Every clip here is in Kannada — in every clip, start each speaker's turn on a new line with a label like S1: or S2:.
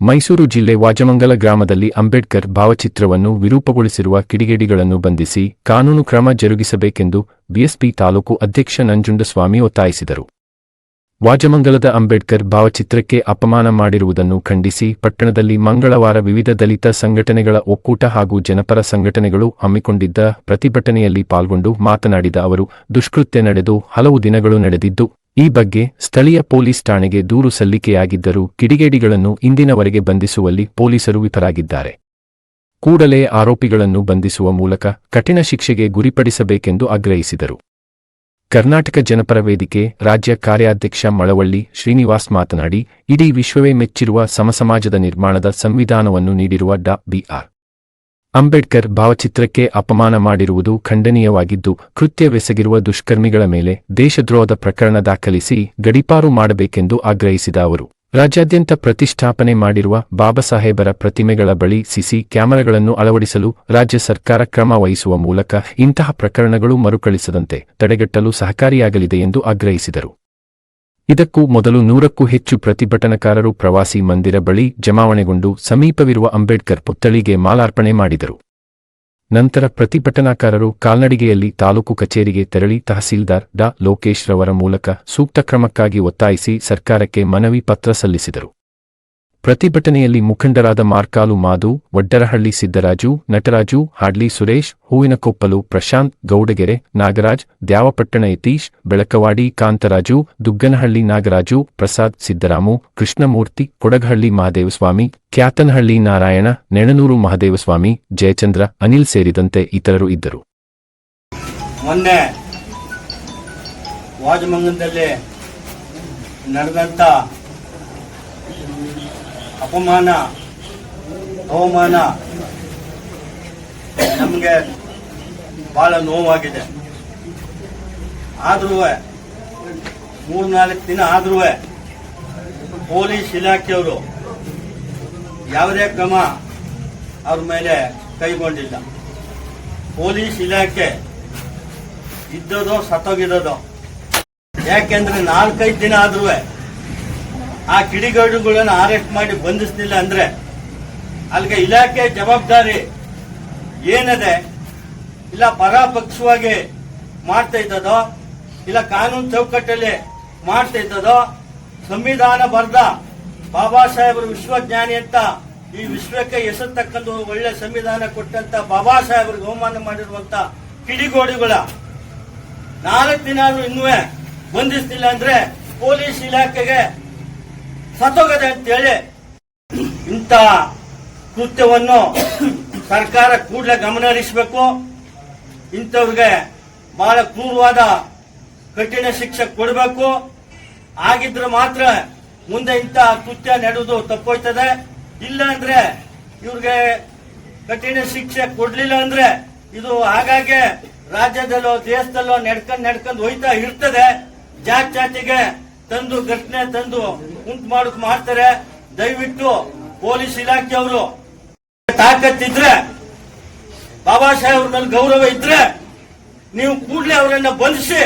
S1: ಮೈಸೂರು ಜಿಲ್ಲೆ ವಾಜಮಂಗಲ ಗ್ರಾಮದಲ್ಲಿ ಅಂಬೇಡ್ಕರ್ ಭಾವಚಿತ್ರವನ್ನು ವಿರೂಪಗೊಳಿಸಿರುವ ಕಿಡಿಗೇಡಿಗಳನ್ನು ಬಂಧಿಸಿ ಕಾನೂನು ಕ್ರಮ ಜರುಗಿಸಬೇಕೆಂದು ಬಿಎಸ್ಪಿ ತಾಲೂಕು ಅಧ್ಯಕ್ಷ ನಂಜುಂಡಸ್ವಾಮಿ ಒತ್ತಾಯಿಸಿದರು. ವಾಜಮಂಗಲದ ಅಂಬೇಡ್ಕರ್ ಭಾವಚಿತ್ರಕ್ಕೆ ಅಪಮಾನ ಮಾಡಿರುವುದನ್ನು ಖಂಡಿಸಿ ಪಟ್ಟಣದಲ್ಲಿ ಮಂಗಳವಾರ ವಿವಿಧ ದಲಿತ ಸಂಘಟನೆಗಳ ಒಕ್ಕೂಟ ಹಾಗೂ ಜನಪರ ಸಂಘಟನೆಗಳು ಹಮ್ಮಿಕೊಂಡಿದ್ದ ಪ್ರತಿಭಟನೆಯಲ್ಲಿ ಪಾಲ್ಗೊಂಡು ಮಾತನಾಡಿದ ಅವರು, ದುಷ್ಕೃತ್ಯ ನಡೆದು ಹಲವು ದಿನಗಳು ನಡೆದಿದ್ದು ಈ ಬಗ್ಗೆ ಸ್ಥಳೀಯ ಪೊಲೀಸ್ ಠಾಣೆಗೆ ದೂರು ಸಲ್ಲಿಕೆಯಾಗಿದ್ದರೂ ಕಿಡಿಗೇಡಿಗಳನ್ನು ಇಂದಿನವರೆಗೆ ಬಂಧಿಸುವಲ್ಲಿ ಪೊಲೀಸರು ವಿಫಲಾಗಿದ್ದಾರೆ ಕೂಡಲೇ ಆರೋಪಿಗಳನ್ನು ಬಂಧಿಸುವ ಮೂಲಕ ಕಠಿಣ ಶಿಕ್ಷೆಗೆ ಗುರಿಪಡಿಸಬೇಕೆಂದು ಆಗ್ರಹಿಸಿದರು. ಕರ್ನಾಟಕ ಜನಪರ ವೇದಿಕೆ ರಾಜ್ಯ ಕಾರ್ಯಾಧ್ಯಕ್ಷ ಮಳವಳ್ಳಿ ಶ್ರೀನಿವಾಸ್ ಮಾತನಾಡಿ, ಇಡೀ ವಿಶ್ವವೇ ಮೆಚ್ಚಿರುವ ಸಮಸಮಾಜದ ನಿರ್ಮಾಣದ ಸಂವಿಧಾನವನ್ನು ನೀಡಿರುವ ಡಾ. ಬಿಆರ್ ಅಂಬೇಡ್ಕರ್ ಭಾವಚಿತ್ರಕ್ಕೆ ಅಪಮಾನ ಮಾಡಿರುವುದು ಖಂಡನೀಯವಾಗಿದ್ದು, ಕೃತ್ಯವೆಸಗಿರುವ ದುಷ್ಕರ್ಮಿಗಳ ಮೇಲೆ ದೇಶದ್ರೋಹದ ಪ್ರಕರಣ ದಾಖಲಿಸಿ ಗಡಿಪಾರು ಮಾಡಬೇಕೆಂದು ಆಗ್ರಹಿಸಿದ ಅವರು. ರಾಜ್ಯಾದ್ಯಂತ ಪ್ರತಿಷ್ಠಾಪನೆ ಮಾಡಿರುವ ಬಾಬಾಸಾಹೇಬರ ಪ್ರತಿಮೆಗಳ ಬಳಿ ಸಿಸಿ ಕ್ಯಾಮೆರಾಗಳನ್ನು ಅಳವಡಿಸಲು ರಾಜ್ಯ ಸರ್ಕಾರ ಕ್ರಮ ವಹಿಸುವ ಮೂಲಕ ಇಂತಹ ಪ್ರಕರಣಗಳು ಮರುಕಳಿಸದಂತೆ ತಡೆಗಟ್ಟಲು ಸಹಕಾರಿಯಾಗಲಿದೆ ಎಂದು ಆಗ್ರಹಿಸಿದರು. ಇದಕ್ಕೂ ಮೊದಲು ನೂರಕ್ಕೂ ಹೆಚ್ಚು ಪ್ರತಿಭಟನಾಕಾರರು ಪ್ರವಾಸಿ ಮಂದಿರ ಬಳಿ ಜಮಾವಣೆಗೊಂಡು ಸಮೀಪವಿರುವ ಅಂಬೇಡ್ಕರ್ ಪುತ್ಥಳಿಗೆ ಮಾಲಾರ್ಪಣೆ ಮಾಡಿದರು. ನಂತರ ಪ್ರತಿಭಟನಾಕಾರರು ಕಾಲ್ನಡಿಗೆಯಲ್ಲಿ ತಾಲೂಕು ಕಚೇರಿಗೆ ತೆರಳಿ ತಹಸೀಲ್ದಾರ್ ಡಾ ಲೋಕೇಶ್ ರವರ ಮೂಲಕ ಸೂಕ್ತ ಕ್ರಮಕ್ಕಾಗಿ ಒತ್ತಾಯಿಸಿ ಸರ್ಕಾರಕ್ಕೆ ಮನವಿ ಪತ್ರ ಸಲ್ಲಿಸಿದರು. ಪ್ರತಿಭಟನೆಯಲ್ಲಿ ಮುಖಂಡರಾದ ಮಾರ್ಕಾಲು ಮಾದು ವಡ್ಡರಹಳ್ಳಿ ಸಿದ್ದರಾಜು, ನಟರಾಜು, ಹಾಡ್ಲಿ ಸುರೇಶ್, ಹೂವಿನಕೊಪ್ಪಲು ಪ್ರಶಾಂತ್, ಗೌಡಗೆರೆ, ನಾಗರಾಜ್, ದ್ಯಾವಪಟ್ಟಣ ಯತೀಶ್, ಬೆಳಕವಾಡಿ ಕಾಂತರಾಜು, ದುಗ್ಗನಹಳ್ಳಿ ನಾಗರಾಜು, ಪ್ರಸಾದ್ ಸಿದ್ದರಾಮು, ಕೃಷ್ಣಮೂರ್ತಿ, ಕೊಡಗಹಳ್ಳಿ ಮಹಾದೇವಸ್ವಾಮಿ, ಕ್ಯಾತನಹಳ್ಳಿ ನಾರಾಯಣ, ನೆಣನೂರು ಮಹಾದೇವಸ್ವಾಮಿ, ಜಯಚಂದ್ರ, ಅನಿಲ್ ಸೇರಿದಂತೆ ಇತರರು ಇದ್ದರು.
S2: ಮೊನ್ನೆ ನಡೆದಂಥ ಅಪಮಾನ ಅವಮಾನ ನಮಗೆ ಬಹಳ ನೋವಾಗಿದೆ. ಆದ್ರೂ ಮೂರ್ನಾಲ್ಕು ದಿನ ಆದ್ರೂ ಪೊಲೀಸ್ ಇಲಾಖೆಯವರು ಯಾವುದೇ ಕ್ರಮ ಅವ್ರ ಮೇಲೆ ಕೈಗೊಂಡಿಲ್ಲ. ಪೊಲೀಸ್ ಇಲಾಖೆ ಇದ್ದದೋ ಸತ್ತೋಗಿರೋದೋ ಯಾಕೆಂದ್ರೆ ನಾಲ್ಕೈದು ದಿನ ಆದ್ರೂ ಆ ಕಿಡಿಗೇಡುಗಳನ್ನು ಅರೆಸ್ಟ್ ಮಾಡಿ ಬಂಧಿಸಲಿಲ್ಲ ಅಂದ್ರೆ ಅಲ್ಲಿಗೆ ಇಲಾಖೆ ಜವಾಬ್ದಾರಿ ಏನಿದೆ? ಇಲ್ಲ ಪರಾಪಕ್ಷವಾಗಿ ಮಾಡ್ತಾ ಇದ್ದದೋ? ಇಲ್ಲ ಕಾನೂನು ಚೌಕಟ್ಟಲ್ಲಿ ಮಾಡ್ತಾ ಇದ್ದದೋ? ಸಂವಿಧಾನ ಬರ್ದ ಬಾಬಾ ಸಾಹೇಬರು ವಿಶ್ವಜ್ಞಾನಿ ಅಂತ ಈ ವಿಶ್ವಕ್ಕೆ ಹೆಸರು ಒಳ್ಳೆ ಸಂವಿಧಾನ ಕೊಟ್ಟಂತ ಬಾಬಾ ಸಾಹೇಬರಿಗೆ ಬಹುಮಾನ ಮಾಡಿರುವಂತ ಕಿಡಿಗೋಡಿಗಳ ನಾಲ್ಕು ದಿನ ಇನ್ನೂ ಬಂಧಿಸ್ತಿಲ್ಲ ಅಂದ್ರೆ ಪೊಲೀಸ್ ಇಲಾಖೆಗೆ ಸತ್ತೋಗದೆ ಅಂತೇಳಿ ಇಂಥ ಕೃತ್ಯವನ್ನು ಸರ್ಕಾರ ಕೂಡಲೇ ಗಮನ ಹರಿಸಬೇಕು. ಇಂಥವ್ರಿಗೆ ಬಹಳ ಕ್ರೂರವಾದ ಕಠಿಣ ಶಿಕ್ಷೆ ಕೊಡಬೇಕು. ಆಗಿದ್ರೆ ಮಾತ್ರ ಮುಂದೆ ಇಂಥ ಕೃತ್ಯ ನಡೆದು ತಪ್ಪೋಯ್ತದೆ. ಇಲ್ಲ ಅಂದ್ರೆ ಇವ್ರಿಗೆ ಕಠಿಣ ಶಿಕ್ಷೆ ಕೊಡ್ಲಿಲ್ಲ ಅಂದ್ರೆ ಇದು ಹಾಗಾಗಿ ರಾಜ್ಯದಲ್ಲೋ, ದೇಶದಲ್ಲೋ ನಡ್ಕೊಂಡು ನಡ್ಕೊಂಡು ಹೋಯ್ತಾ ಇರ್ತದೆ. ಜಾತ್ ಜಾತಿಗೆ ತಂದು ಘಟನೆ ತಂದು ಉಂಟು ಮಾಡಕ್ ಮಾಡ್ತಾರೆ, ದಯವಿಟ್ಟು ಪೊಲೀಸ್ ಇಲಾಖೆಯವರು ತಾಕತ್ತಿದ್ರೆ, ಬಾಬಾ ಸಾಹೇಬ್ರಲ್ಲಿ ಮೇಲೆ ಗೌರವ ಇದ್ರೆ, ನೀವು ಕೂಡಲೇ ಅವರನ್ನ ಬಂಧಿಸಿ,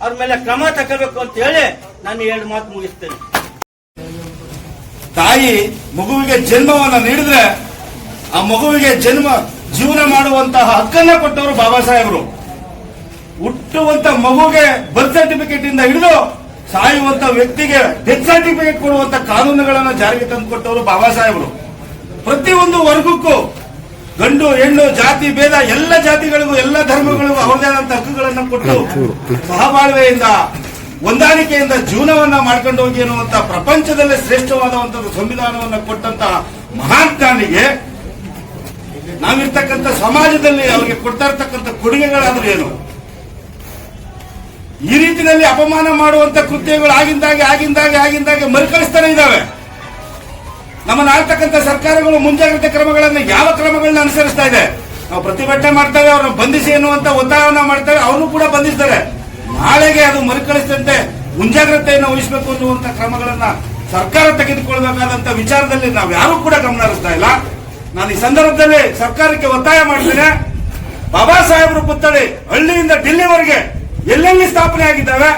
S2: ಅವ್ರ ಮೇಲೆ ಕ್ರಮ ತಗೋಬೇಕು ಅಂತ ಹೇಳಿ ನಾನು ಎರಡು ಮಾತು ಮುಗಿಸ್ತೇನೆ.
S3: ತಾಯಿ ಮಗುವಿಗೆ ಜನ್ಮವನ್ನು ನೀಡಿದ್ರೆ, ಆ ಮಗುವಿಗೆ ಜನ್ಮ ಜೀವನ ಮಾಡುವಂತಹ ಹಕ್ಕನ್ನ ಕೊಟ್ಟವರು ಬಾಬಾ ಸಾಹೇಬರು. ಹುಟ್ಟುವಂತ ಮಗುಗೆ ಬರ್ತ್ ಸರ್ಟಿಫಿಕೇಟ್ ಇಂದ ಹಿಡಿದು ಸಾಯುವಂತ ವ್ಯಕ್ತಿಗೆ ಡೆತ್ ಸರ್ಟಿಫಿಕೇಟ್ ಕೊಡುವಂತ ಕಾನೂನುಗಳನ್ನ ಜಾರಿಗೆ ತಂದುಕೊಟ್ಟವರು ಬಾಬಾ ಸಾಹೇಬರು. ಪ್ರತಿಯೊಂದು ವರ್ಗಕ್ಕೂ ಗಂಡು, ಹೆಣ್ಣು, ಜಾತಿ, ಭೇದ ಎಲ್ಲ ಜಾತಿಗಳಿಗೂ ಎಲ್ಲ ಧರ್ಮಗಳಿಗೂ ಅವರದೇ ಆದಂತ ಹಕ್ಕುಗಳನ್ನು ಕೊಟ್ಟು ಸಹಬಾಳ್ವೆಯಿಂದ, ಹೊಂದಾಣಿಕೆಯಿಂದ ಜೀವನವನ್ನ ಮಾಡ್ಕೊಂಡು ಹೋಗಿ ಅನ್ನುವಂತ ಪ್ರಪಂಚದಲ್ಲೇ ಶ್ರೇಷ್ಠವಾದಂತಹ ಸಂವಿಧಾನವನ್ನ ಕೊಟ್ಟಂತ ಮಹಾತ್ಮಾನಿಗೆ ನಾವಿರ್ತಕ್ಕಂಥ ಸಮಾಜದಲ್ಲಿ ಅವರಿಗೆ ಕೊಡ್ತಾ ಇರ್ತಕ್ಕಂಥ ಕೊಡುಗೆಗಳಾದ್ರೂ ಏನು? ಈ ರೀತಿಯಲ್ಲಿ ಅಪಮಾನ ಮಾಡುವಂತ ಕೃತ್ಯಗಳು ಆಗಿಂದಾಗೆ ಆಗಿಂದಾಗೆ ಆಗಿಂದಾಗೆ ಮರುಕಳಿಸ್ತಾನೆ ಇದ್ದಾವೆ. ನಮ್ಮನ್ನ ಆಳ್ತಕ್ಕಂಥ ಸರ್ಕಾರಗಳು ಮುಂಜಾಗ್ರತೆ ಕ್ರಮಗಳನ್ನು ಯಾವ ಕ್ರಮಗಳನ್ನ ಅನುಸರಿಸ್ತಾ ಇದೆ? ನಾವು ಪ್ರತಿಭಟನೆ ಮಾಡ್ತೇವೆ, ಅವ್ರನ್ನ ಬಂಧಿಸಿ ಎನ್ನುವಂತ ಒತ್ತಾಯವನ್ನ ಮಾಡ್ತೇವೆ, ಅವರು ಕೂಡ ಬಂಧಿಸ್ತಾರೆ. ನಾಳೆಗೆ ಅದು ಮರುಕಳಿಸಿದಂತೆ ಮುಂಜಾಗ್ರತೆಯನ್ನು ವಹಿಸಬೇಕು ಅನ್ನುವಂತ ಕ್ರಮಗಳನ್ನ ಸರ್ಕಾರ ತೆಗೆದುಕೊಳ್ಬೇಕಾದಂತ ವಿಚಾರದಲ್ಲಿ ನಾವು ಯಾರು ಕೂಡ ಗಮನ ಹರಿಸ್ತಾ ಇಲ್ಲ. ನಾನು ಈ ಸಂದರ್ಭದಲ್ಲಿ ಸರ್ಕಾರಕ್ಕೆ ಒತ್ತಾಯ ಮಾಡ್ತೇನೆ. ಬಾಬಾ ಸಾಹೇಬರು ಪುತ್ಥಳಿ ಹಳ್ಳಿಯಿಂದ ఢిಲ್ಲಿವರೆಗೆ ಎಲ್ಲೆಲ್ಲಿ ಸ್ಥಾಪನೆ ಆಗಿದ್ದಾವೆ?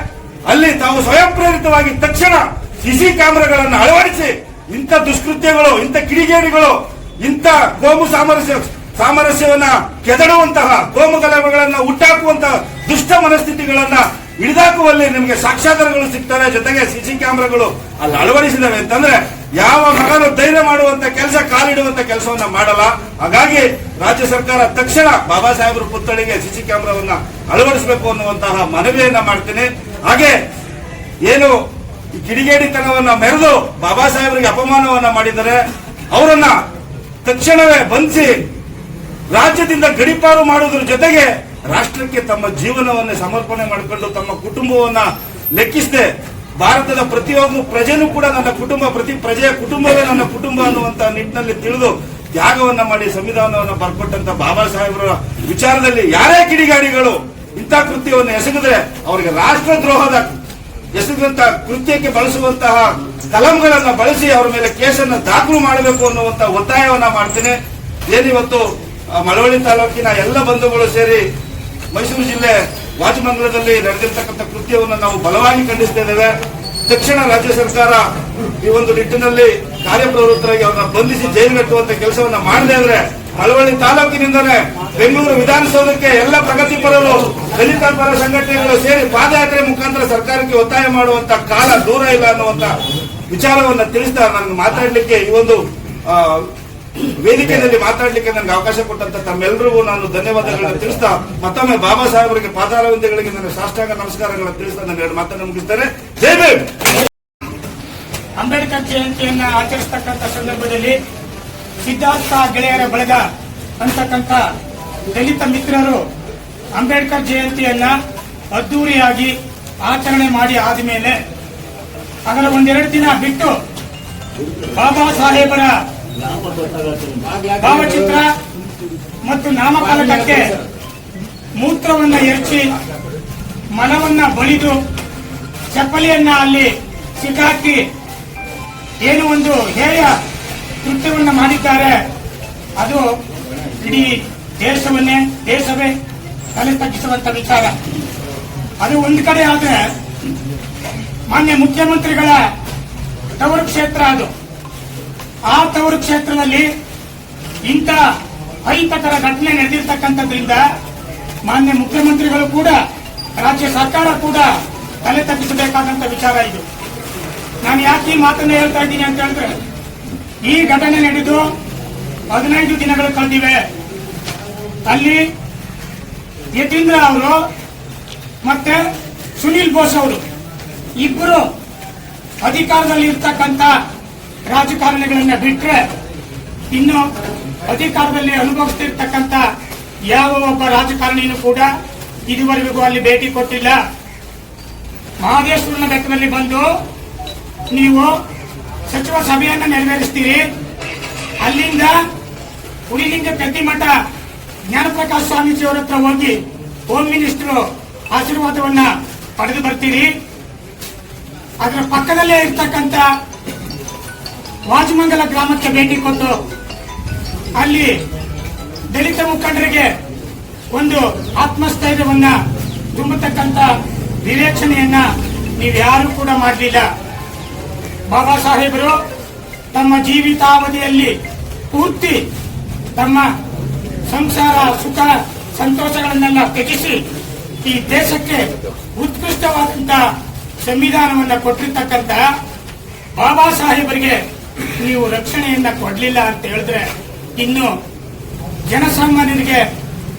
S3: ಅಲ್ಲಿ ತಾವು ಸ್ವಯಂ ಪ್ರೇರಿತವಾಗಿ ತಕ್ಷಣ ಸಿಸಿ ಕ್ಯಾಮೆರಾಗಳನ್ನು ಅಳವಡಿಸಿ ಇಂಥ ದುಷ್ಕೃತ್ಯಗಳು, ಇಂಥ ಕಿಡಿಗೇಡಿಗಳು, ಇಂಥ ಕೋಮು ಸಾಮರಸ್ಯ, ಸಾಮರಸ್ಯವನ್ನ ಕೆದಡುವಂತಹ ಕೋಮು ಗಲಭೆಗಳನ್ನ ಹುಟ್ಟಾಕುವಂತಹ ದುಷ್ಟ ಮನಸ್ಥಿತಿಗಳನ್ನ ಹಿಡಿದಾಕುವಲ್ಲಿ ನಿಮಗೆ ಸಾಕ್ಷಾಧಾರಗಳು ಸಿಗ್ತವೆ. ಜೊತೆಗೆ ಸಿಸಿ ಕ್ಯಾಮೆರಾಗಳು ಅಲ್ಲಿ ಅಳವಡಿಸಿದವೆ. ಅಂತಂದ್ರೆ ಯಾವ ಮಗನು ಧೈರ್ಯ ಮಾಡುವಂತ ಕೆಲಸ ಕಾಲಿಡುವಂತ ಕೆಲಸವನ್ನ ಮಾಡಲ್ಲ. ಹಾಗಾಗಿ ರಾಜ್ಯ ಸರ್ಕಾರ ತಕ್ಷಣ ಬಾಬಾ ಸಾಹೇಬರ ಪುತ್ಥಳಿಗೆ ಸಿಸಿ ಕ್ಯಾಮೆರಾವನ್ನ ಅಳವಡಿಸಬೇಕು ಅನ್ನುವಂತಹ ಮನವಿಯನ್ನ ಮಾಡ್ತೀನಿ. ಹಾಗೆ ಏನು ಕಿಡಿಗೇಡಿತನವನ್ನ ಮೆರೆದು ಬಾಬಾ ಸಾಹೇಬರಿಗೆ ಅಪಮಾನವನ್ನ ಮಾಡಿದರೆ ಅವರನ್ನ ತಕ್ಷಣವೇ ಬಂಧಿಸಿ ರಾಜ್ಯದಿಂದ ಗಡಿಪಾರು ಮಾಡುವುದರ ಜೊತೆಗೆ ರಾಷ್ಟ್ರಕ್ಕೆ ತಮ್ಮ ಜೀವನವನ್ನು ಸಮರ್ಪಣೆ ಮಾಡಿಕೊಂಡು ತಮ್ಮ ಕುಟುಂಬವನ್ನ ಲೆಕ್ಕಿಸದೆ ಭಾರತದ ಪ್ರತಿಯೊಬ್ಬ ಪ್ರಜೆನೂ ಕೂಡ ನನ್ನ ಕುಟುಂಬ, ಪ್ರತಿ ಪ್ರಜೆಯ ಕುಟುಂಬವೇ ನನ್ನ ಕುಟುಂಬ ಅನ್ನುವಂತ ನಿಟ್ಟಿನಲ್ಲಿ ತಿಳಿದು ತ್ಯಾಗವನ್ನ ಮಾಡಿ, ಸಂವಿಧಾನವನ್ನು ಬರ್ಕೊಟ್ಟಂತ ಬಾಬಾ ಸಾಹೇಬರ ವಿಚಾರದಲ್ಲಿ ಯಾರೇ ಕಿಡಿಗಾಡಿಗಳು ಇಂಥ ಕೃತ್ಯವನ್ನು ಎಸಗಿದ್ರೆ ಅವರಿಗೆ ರಾಷ್ಟ್ರದ್ರೋಹದ ಎಸಗಿದಂತ ಕೃತ್ಯಕ್ಕೆ ಬಳಸುವಂತಹ ಕಲಂಗಳನ್ನ ಬಳಸಿ ಅವರ ಮೇಲೆ ಕೇಸನ್ನು ದಾಖಲು ಮಾಡಬೇಕು ಅನ್ನುವಂತ ಒತ್ತಾಯವನ್ನ ಮಾಡ್ತೇನೆ. ಏನಿವತ್ತು ಮಳವಳ್ಳಿ ತಾಲೂಕಿನ ಎಲ್ಲ ಬಂಧುಗಳು ಸೇರಿ ಮೈಸೂರು ಜಿಲ್ಲೆ ವಾಜಮಂಗಲದಲ್ಲಿ ನಡೆದಿರ್ತಕ್ಕಂಥ ಕೃತ್ಯವನ್ನು ನಾವು ಬಲವಾಗಿ ಖಂಡಿಸ್ತಾ ಇದ್ದೇವೆ. ತಕ್ಷಣ ರಾಜ್ಯ ಸರ್ಕಾರ ಈ ಒಂದು ನಿಟ್ಟಿನಲ್ಲಿ ಕಾರ್ಯಪ್ರವೃತ್ತರಾಗಿ ಅವರನ್ನ ಬಂಧಿಸಿ ಜೈಲು ಕಟ್ಟುವಂತ ಕೆಲಸವನ್ನ ಮಾಡದೇ ಇದ್ರೆ ಮಳವಳ್ಳಿ ತಾಲೂಕಿನಿಂದಲೇ ಬೆಂಗಳೂರು ವಿಧಾನಸೌಧಕ್ಕೆ ಎಲ್ಲ ಪ್ರಗತಿಪರರು ದಲಿತ ಪರ ಸಂಘಟನೆಗಳು ಸೇರಿ ಪಾದಯಾತ್ರೆ ಮುಖಾಂತರ ಸರ್ಕಾರಕ್ಕೆ ಒತ್ತಾಯ ಮಾಡುವಂತ ಕಾಲ ದೂರ ಇಲ್ಲ ಅನ್ನುವಂತ ವಿಚಾರವನ್ನ ತಿಳಿಸ್ತಾ ನಾನು ಮಾತಾಡಲಿಕ್ಕೆ ಈ ಒಂದು ವೇದಿಕೆಯಲ್ಲಿ ಮಾತಾಡ್ಲಿಕ್ಕೆ ನನಗೆ ಅವಕಾಶ ಕೊಟ್ಟಂತ ತಮ್ಮೆಲ್ಲರಿಗೂ ನಾನು ಧನ್ಯವಾದಗಳನ್ನು ತಿಳಿಸ್ತಾ ಮತ್ತೊಮ್ಮೆ ಬಾಬಾ ಸಾಹೇಬರಿಗೆ ಪಾದಾರವಿಂದಗಳಿಗೆ ನನ್ನ ಸಾಷ್ಟಾಂಗ ನಮಸ್ಕಾರಗಳನ್ನು ತಿಳಿಸ್ತಾ ನನ್ನ ಎರಡು ಮಾತನ್ನು ಮುಗಿಸ್ತಾರೆ ಜೈ
S4: ಅಂಬೇಡ್ಕರ್ ಜಯಂತಿಯನ್ನ ಆಚರಿಸತಕ್ಕಂತ ಸಂದರ್ಭದಲ್ಲಿ ಸಿದ್ಧಾರ್ಥ ಗೆಳೆಯರ ಬಳಗ ಅಂತಕ್ಕಂಥ ದಲಿತ ಮಿತ್ರರು ಅಂಬೇಡ್ಕರ್ ಜಯಂತಿಯನ್ನ ಅದ್ದೂರಿಯಾಗಿ ಆಚರಣೆ ಮಾಡಿ ಆದಮೇಲೆ ಅದರ ಒಂದೆರಡು ದಿನ ಬಿಟ್ಟು ಬಾಬಾ ಸಾಹೇಬರ ಭಾವಚಿತ್ರ ಮತ್ತು ನಾಮಫಲಕಕ್ಕೆ ಮೂತ್ರವನ್ನ ಎರಚಿ ಮನವನ್ನ ಬಳಿದು ಚಪ್ಪಲಿಯನ್ನ ಅಲ್ಲಿ ಸಿಕ್ಕಾಕಿ ಏನು ಒಂದು ಹೇಯ ಕೃತ್ಯವನ್ನ ಮಾಡಿದ್ದಾರೆ, ಅದು ಇಡೀ ದೇಶವನ್ನೇ, ದೇಶವೇ ತಲೆ ತಗ್ಗಿಸುವಂತ ವಿಚಾರ. ಅದು ಒಂದು ಕಡೆ ಆದ್ರೆ ಮಾನ್ಯ ಮುಖ್ಯಮಂತ್ರಿಗಳ ತವರು ಕ್ಷೇತ್ರ ಅದು. ಆ ತವರು ಕ್ಷೇತ್ರದಲ್ಲಿ ಇಂಥ ಅಹಿತಕರ ಘಟನೆ ನಡೆದಿರ್ತಕ್ಕಂಥದ್ರಿಂದ ಮಾನ್ಯ ಮುಖ್ಯಮಂತ್ರಿಗಳು ಕೂಡ, ರಾಜ್ಯ ಸರ್ಕಾರ ಕೂಡ ತಲೆ ತಗ್ಗಿಸಬೇಕಾದಂತ ವಿಚಾರ ಇದು. ನಾನು ಯಾಕೆ ಈ ಮಾತನ್ನ ಹೇಳ್ತಾ ಇದ್ದೀನಿ ಅಂತ ಹೇಳಿದ್ರೆ, ಈ ಘಟನೆ ನಡೆದು ಹದಿನೈದು ದಿನಗಳು ಕಳೆದಿವೆ. ಅಲ್ಲಿ ಯತೀಂದ್ರ ಅವರು ಮತ್ತೆ ಸುನೀಲ್ ಬೋಸ್ ಅವರು ಇಬ್ಬರು ಅಧಿಕಾರದಲ್ಲಿ ಇರ್ತಕ್ಕಂಥ ರಾಜಕಾರಣಿಗಳನ್ನ ಬಿಟ್ಟರೆ ಇನ್ನು ಅಧಿಕಾರದಲ್ಲಿ ಅನುಭವಿಸ್ತಿರ್ತಕ್ಕಂತ ಯಾವ ಒಬ್ಬ ರಾಜಕಾರಣಿಯೂ ಕೂಡ ಇದುವರೆಗೂ ಅಲ್ಲಿ ಭೇಟಿ ಕೊಟ್ಟಿಲ್ಲ. ಮಹದೇಶ್ವರನ ಬೆಟ್ಟದಲ್ಲಿ ಬಂದು ನೀವು ಸಚಿವ ಸಭೆಯನ್ನು ನೆರವೇರಿಸ್ತೀರಿ. ಅಲ್ಲಿಂದ ಹುಡಿಲಿಂಗ ಕಟ್ಟಿಮಠ ಜ್ಞಾನಪ್ರಕಾಶ್ ಸ್ವಾಮೀಜಿ ಅವರ ಹತ್ರ ಹೋಗಿ ಹೋಮ್ ಮಿನಿಸ್ಟರ್ ಆಶೀರ್ವಾದವನ್ನ ಪಡೆದು ಬರ್ತೀರಿ. ಅದರ ಪಕ್ಕದಲ್ಲೇ ಇರ್ತಕ್ಕಂಥ ವಾಜಮಂಗಲ ಗ್ರಾಮಕ್ಕೆ ಭೇಟಿ ಕೊಟ್ಟು ಅಲ್ಲಿ ದಲಿತ ಮುಖಂಡರಿಗೆ ಒಂದು ಆತ್ಮಸ್ಥೈರ್ಯವನ್ನ ತುಂಬತಕ್ಕಂತ ವಿವೇಚನೆಯನ್ನ ಯಾರು ಕೂಡ ಮಾಡಲಿಲ್ಲ. ಬಾಬಾ ಸಾಹೇಬರು ತಮ್ಮ ಜೀವಿತಾವಧಿಯಲ್ಲಿ ಪೂರ್ತಿ ತಮ್ಮ ಸಂಸಾರ ಸುಖ ಸಂತೋಷಗಳನ್ನೆಲ್ಲ ತ್ಯಜಿಸಿ ಈ ದೇಶಕ್ಕೆ ಉತ್ಕೃಷ್ಟವಾದಂತಹ ಸಂವಿಧಾನವನ್ನು ಕೊಟ್ಟಿರ್ತಕ್ಕಂಥ ಬಾಬಾ ಸಾಹೇಬರಿಗೆ ನೀವು ರಕ್ಷಣೆಯನ್ನ ಕೊಡಲಿಲ್ಲ ಅಂತ ಹೇಳಿದ್ರೆ ಇನ್ನು ಜನಸಾಮಾನ್ಯರಿಗೆ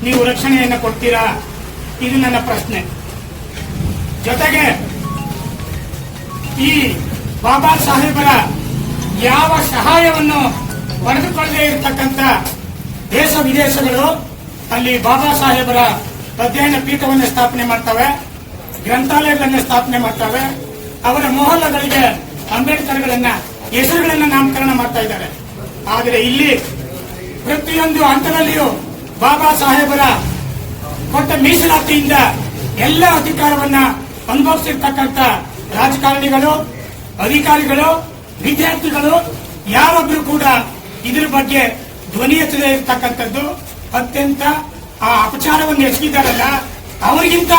S4: ನೀವು ರಕ್ಷಣೆಯನ್ನ ಕೊಡ್ತೀರಾ? ಇದು ನನ್ನ ಪ್ರಶ್ನೆ. ಜೊತೆಗೆ ಈ ಬಾಬಾ ಸಾಹೇಬರ ಯಾವ ಸಹಾಯವನ್ನು ಪಡೆದುಕೊಳ್ಳದೇ ಇರತಕ್ಕಂತ ದೇಶ ವಿದೇಶಗಳು ಅಲ್ಲಿ ಬಾಬಾ ಸಾಹೇಬರ ಅಧ್ಯಯನ ಪೀಠವನ್ನು ಸ್ಥಾಪನೆ ಮಾಡ್ತವೆ, ಗ್ರಂಥಾಲಯಗಳನ್ನು ಸ್ಥಾಪನೆ ಮಾಡ್ತವೆ, ಅವರ ಮೊಹಲ್ಲಗಳಿಗೆ ಅಂಬೇಡ್ಕರ್ಗಳನ್ನ ಹೆಸರುಗಳನ್ನ ನಾಮಕರಣ ಮಾಡ್ತಾ ಇದ್ದಾರೆ. ಆದರೆ ಇಲ್ಲಿ ಪ್ರತಿಯೊಂದು ಹಂತದಲ್ಲಿಯೂ ಬಾಬಾ ಸಾಹೇಬರ ಕೊಟ್ಟ ಮೀಸಲಾತಿಯಿಂದ ಎಲ್ಲ ಅಧಿಕಾರವನ್ನ ಅನುಭವಿಸಿರ್ತಕ್ಕಂಥ ರಾಜಕಾರಣಿಗಳು, ಅಧಿಕಾರಿಗಳು, ವಿದ್ಯಾರ್ಥಿಗಳು, ಯಾರೊಬ್ರು ಕೂಡ ಇದ್ರ ಬಗ್ಗೆ ಧ್ವನಿ ಎತ್ತದೇ ಇರ್ತಕ್ಕಂಥದ್ದು ಅತ್ಯಂತ ಆ ಅಪಚಾರವನ್ನು ಎಸಗಿದಾರಲ್ಲ ಅವರಿಗಿಂತ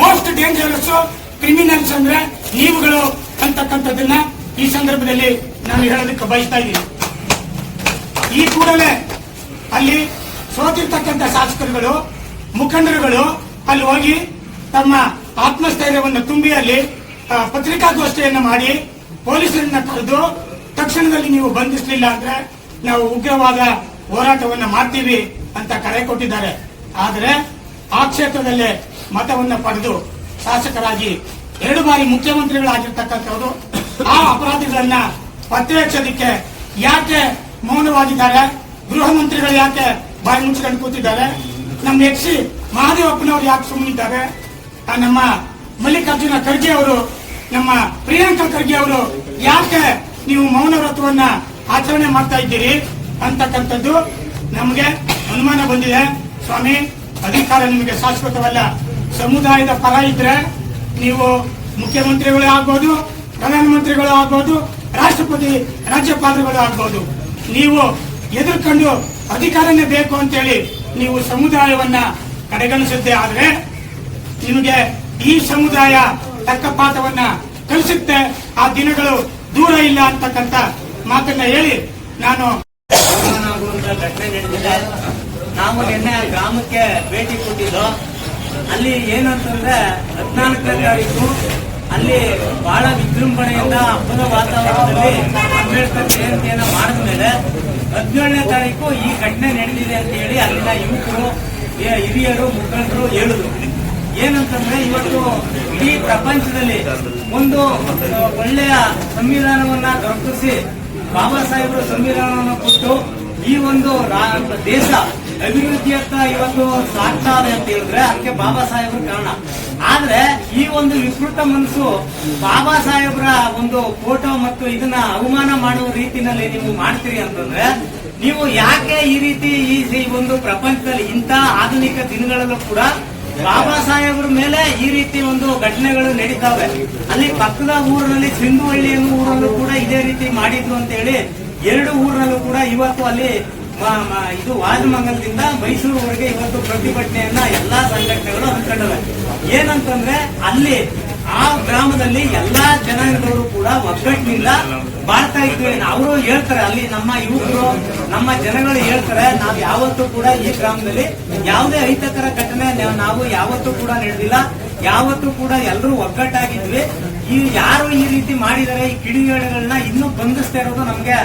S4: ಮೋಸ್ಟ್ ಡೇಂಜರಸ್ ಕ್ರಿಮಿನಲ್ಸ್ ಅಂದ್ರೆ ನೀವುಗಳು ಅಂತಕ್ಕಂಥದ್ದನ್ನ ಈ ಸಂದರ್ಭದಲ್ಲಿ ನಾನು ಹೇಳೋದಕ್ಕೆ ಬಯಸ್ತಾ ಇದ್ದೀನಿ. ಈ ಕೂಡಲೇ ಅಲ್ಲಿ ಸೋತಿರ್ತಕ್ಕಂಥ ಶಾಸಕರುಗಳು, ಮುಖಂಡರುಗಳು ಅಲ್ಲಿ ಹೋಗಿ ತಮ್ಮ ಆತ್ಮಸ್ಥೈರ್ಯವನ್ನು ತುಂಬಿ ಅಲ್ಲಿ ಪತ್ರಿಕಾಗೋಷ್ಠಿಯನ್ನು ಮಾಡಿ ಪೊಲೀಸರನ್ನ ಕರೆದು ತಕ್ಷಣದಲ್ಲಿ ನೀವು ಬಂಧಿಸಲಿಲ್ಲ ಅಂದ್ರೆ ನಾವು ಉಗ್ರವಾದ ಹೋರಾಟವನ್ನು ಮಾಡ್ತೀವಿ ಅಂತ ಕರೆ ಕೊಟ್ಟಿದ್ದಾರೆ. ಆದರೆ ಆ ಕ್ಷೇತ್ರದಲ್ಲೇ ಮತವನ್ನು ಪಡೆದು ಶಾಸಕರಾಗಿ ಎರಡು ಬಾರಿ ಮುಖ್ಯಮಂತ್ರಿಗಳಾಗಿರ್ತಕ್ಕಂಥವರು ಆ ಅಪರಾಧಿಗಳನ್ನ ಪತ್ತೆ ಹಚ್ಚೋದಿಕ್ಕೆ ಯಾಕೆ ಮೌನವಾಗಿದ್ದಾರೆ? ಗೃಹ ಮಂತ್ರಿಗಳು ಯಾಕೆ ಬಾಯಿ ಮುಚ್ಚಿಕೊಂಡು ಕೂತಿದ್ದಾರೆ? ನಮ್ಮ ಸಿ ಮಹಾದೇವಪ್ಪನವರು ಯಾಕೆ ಸುಮ್ಮನಿದ್ದಾರೆ? ನಮ್ಮ ಮಲ್ಲಿಕಾರ್ಜುನ ಖರ್ಗೆ ಅವರು, ನಮ್ಮ ಪ್ರಿಯಾಂಕಾ ಖರ್ಗೆ ಅವರು ಯಾಕೆ ನೀವು ಮೌನ ವ್ರತವನ್ನ ಆಚರಣೆ ಮಾಡ್ತಾ ಇದ್ದೀರಿ? ಅಂತಕ್ಕಂಥದ್ದು ನಮಗೆ ಅನುಮಾನ ಬಂದಿದೆ. ಸ್ವಾಮಿ, ಅಧಿಕಾರ ನಿಮಗೆ ಶಾಶ್ವತವಲ್ಲ. ಸಮುದಾಯದ ಪರ ಇದ್ರೆ ನೀವು ಮುಖ್ಯಮಂತ್ರಿಗಳೇ ಆಗ್ಬೋದು ಪ್ರಧಾನಮಂತ್ರಿಗಳು ಆಗ್ಬೋದು, ರಾಷ್ಟ್ರಪತಿ, ರಾಜ್ಯಪಾಲರುಗಳು ಆಗ್ಬೋದು. ನೀವು ಎದುರ್ಕೊಂಡು ಅಧಿಕಾರನೇ ಬೇಕು ಅಂತೇಳಿ ನೀವು ಸಮುದಾಯವನ್ನ ಕಡೆಗಣಿಸುತ್ತೆ ಆದ್ರೆ ನಿಮಗೆ ಈ ಸಮುದಾಯ ತಕ್ಕ ಪಾಠವನ್ನ ಕಲಿಸುತ್ತೆ. ಆ ದಿನಗಳು ದೂರ ಇಲ್ಲ ಅಂತಕ್ಕಂಥ ಮಾತನ್ನ ಹೇಳಿ ನಾನು
S5: ನಾವು ನಿನ್ನೆ ಗ್ರಾಮಕ್ಕೆ ಭೇಟಿ ಕೊಟ್ಟಿದ್ದು. ಅಲ್ಲಿ ಏನಂತಂದ್ರೆ ಹದಿನಾಲ್ಕನೇ ತಾರೀಕು ಅಲ್ಲಿ ಬಹಳ ವಿಜೃಂಭಣೆಯಿಂದ ಹಬ್ಬದ ವಾತಾವರಣದಲ್ಲಿ ಅಂಬೇಡ್ಕರ್ ಜಯಂತಿಯನ್ನ ಮಾಡಿದ ಮೇಲೆ ಹದಿನೇಳನೇ ತಾರೀಕು ಈ ಘಟನೆ ನಡೆದಿದೆ ಅಂತ ಹೇಳಿ ಅಲ್ಲಿನ ಯುವಕರು ಹಿರಿಯರು, ಮುಖಂಡರು ಹೇಳಿದ್ರು. ಏನಂತಂದ್ರೆ ಇವತ್ತು ಇಡೀ ಪ್ರಪಂಚದಲ್ಲಿ ಒಂದು ಒಳ್ಳೆಯ ಸಂವಿಧಾನವನ್ನ ದೊರಕಿಸಿ ಬಾಬಾ ಸಾಹೇಬರು ಸಂವಿಧಾನವನ್ನು ಕೊಟ್ಟು ಈ ಒಂದು ದೇಶ ಅಭಿವೃದ್ಧಿಯತ್ತ ಇವತ್ತು ಸಾಕ್ತಾ ಇದೆ ಅಂತ ಹೇಳಿದ್ರೆ ಅದಕ್ಕೆ ಬಾಬಾ ಸಾಹೇಬ್ರ ಕಾರಣ. ಆದ್ರೆ ಈ ಒಂದು ವಿಕೃತ ಮನಸ್ಸು ಬಾಬಾ ಸಾಹೇಬ್ರ ಒಂದು ಫೋಟೋ ಮತ್ತು ಇದನ್ನ ಅವಮಾನ ಮಾಡುವ ರೀತಿನಲ್ಲಿ ನೀವು ಮಾಡ್ತೀರಿ ಅಂತಂದ್ರೆ, ನೀವು ಯಾಕೆ ಈ ರೀತಿ ಈ ಒಂದು ಪ್ರಪಂಚದಲ್ಲಿ ಇಂಥ ಆಧುನಿಕ ದಿನಗಳಲ್ಲೂ ಕೂಡ ಬಾಬಾ ಸಾಹೇಬ್ರ ಮೇಲೆ ಈ ರೀತಿ ಒಂದು ಘಟನೆಗಳು ನಡೀತಾವೆ. ಅಲ್ಲಿ ಪಕ್ಕದ ಊರಿನಲ್ಲಿ ಸಿಂಧುವಳ್ಳಿ ಅನ್ನೋ ಊರಲ್ಲೂ ಕೂಡ ಇದೇ ರೀತಿ ಮಾಡಿದ್ರು ಅಂತ ಹೇಳಿ ಎರಡು ಊರಲ್ಲೂ ಕೂಡ ಇವತ್ತು ಅಲ್ಲಿ ಇದು ವಾಜಮಂಗಲದಿಂದ ಮೈಸೂರುವರೆಗೆ ಇವತ್ತು ಪ್ರತಿಭಟನೆಯನ್ನ ಎಲ್ಲಾ ಸಂಘಟನೆಗಳು ಹಮ್ಮಿಕೊಂಡವೆ ಏನಂತಂದ್ರೆ, ಅಲ್ಲಿ ಆ ಗ್ರಾಮದಲ್ಲಿ ಎಲ್ಲಾ ಜನಾಂಗದವರು ಕೂಡ ಒಗ್ಗಟ್ಟಿನಿಂದ ಬಾಳ್ತಾ ಇದ್ವಿ. ಅವರು ಹೇಳ್ತಾರೆ, ಅಲ್ಲಿ ನಮ್ಮ ಯುವಕರು ನಮ್ಮ ಜನಗಳು ಹೇಳ್ತಾರೆ, ನಾವು ಯಾವತ್ತೂ ಕೂಡ ಈ ಗ್ರಾಮದಲ್ಲಿ ಯಾವುದೇ ಅಹಿತಕರ ಘಟನೆ ನಾವು ಯಾವತ್ತೂ ಕೂಡ ನಡೆದಿಲ್ಲ. ಯಾವತ್ತೂ ಕೂಡ ಎಲ್ಲರೂ ಒಗ್ಗಟ್ಟಾಗಿದ್ವಿ. ಈ ಯಾರು ಈ ರೀತಿ ಮಾಡಿದರೆ, ಈ ಕಿಡಿಗೇಡಿಗಳನ್ನ ಇನ್ನೂ ಬಂಧಿಸ್ತಾ ಇರೋದು ನಮ್ಗೆ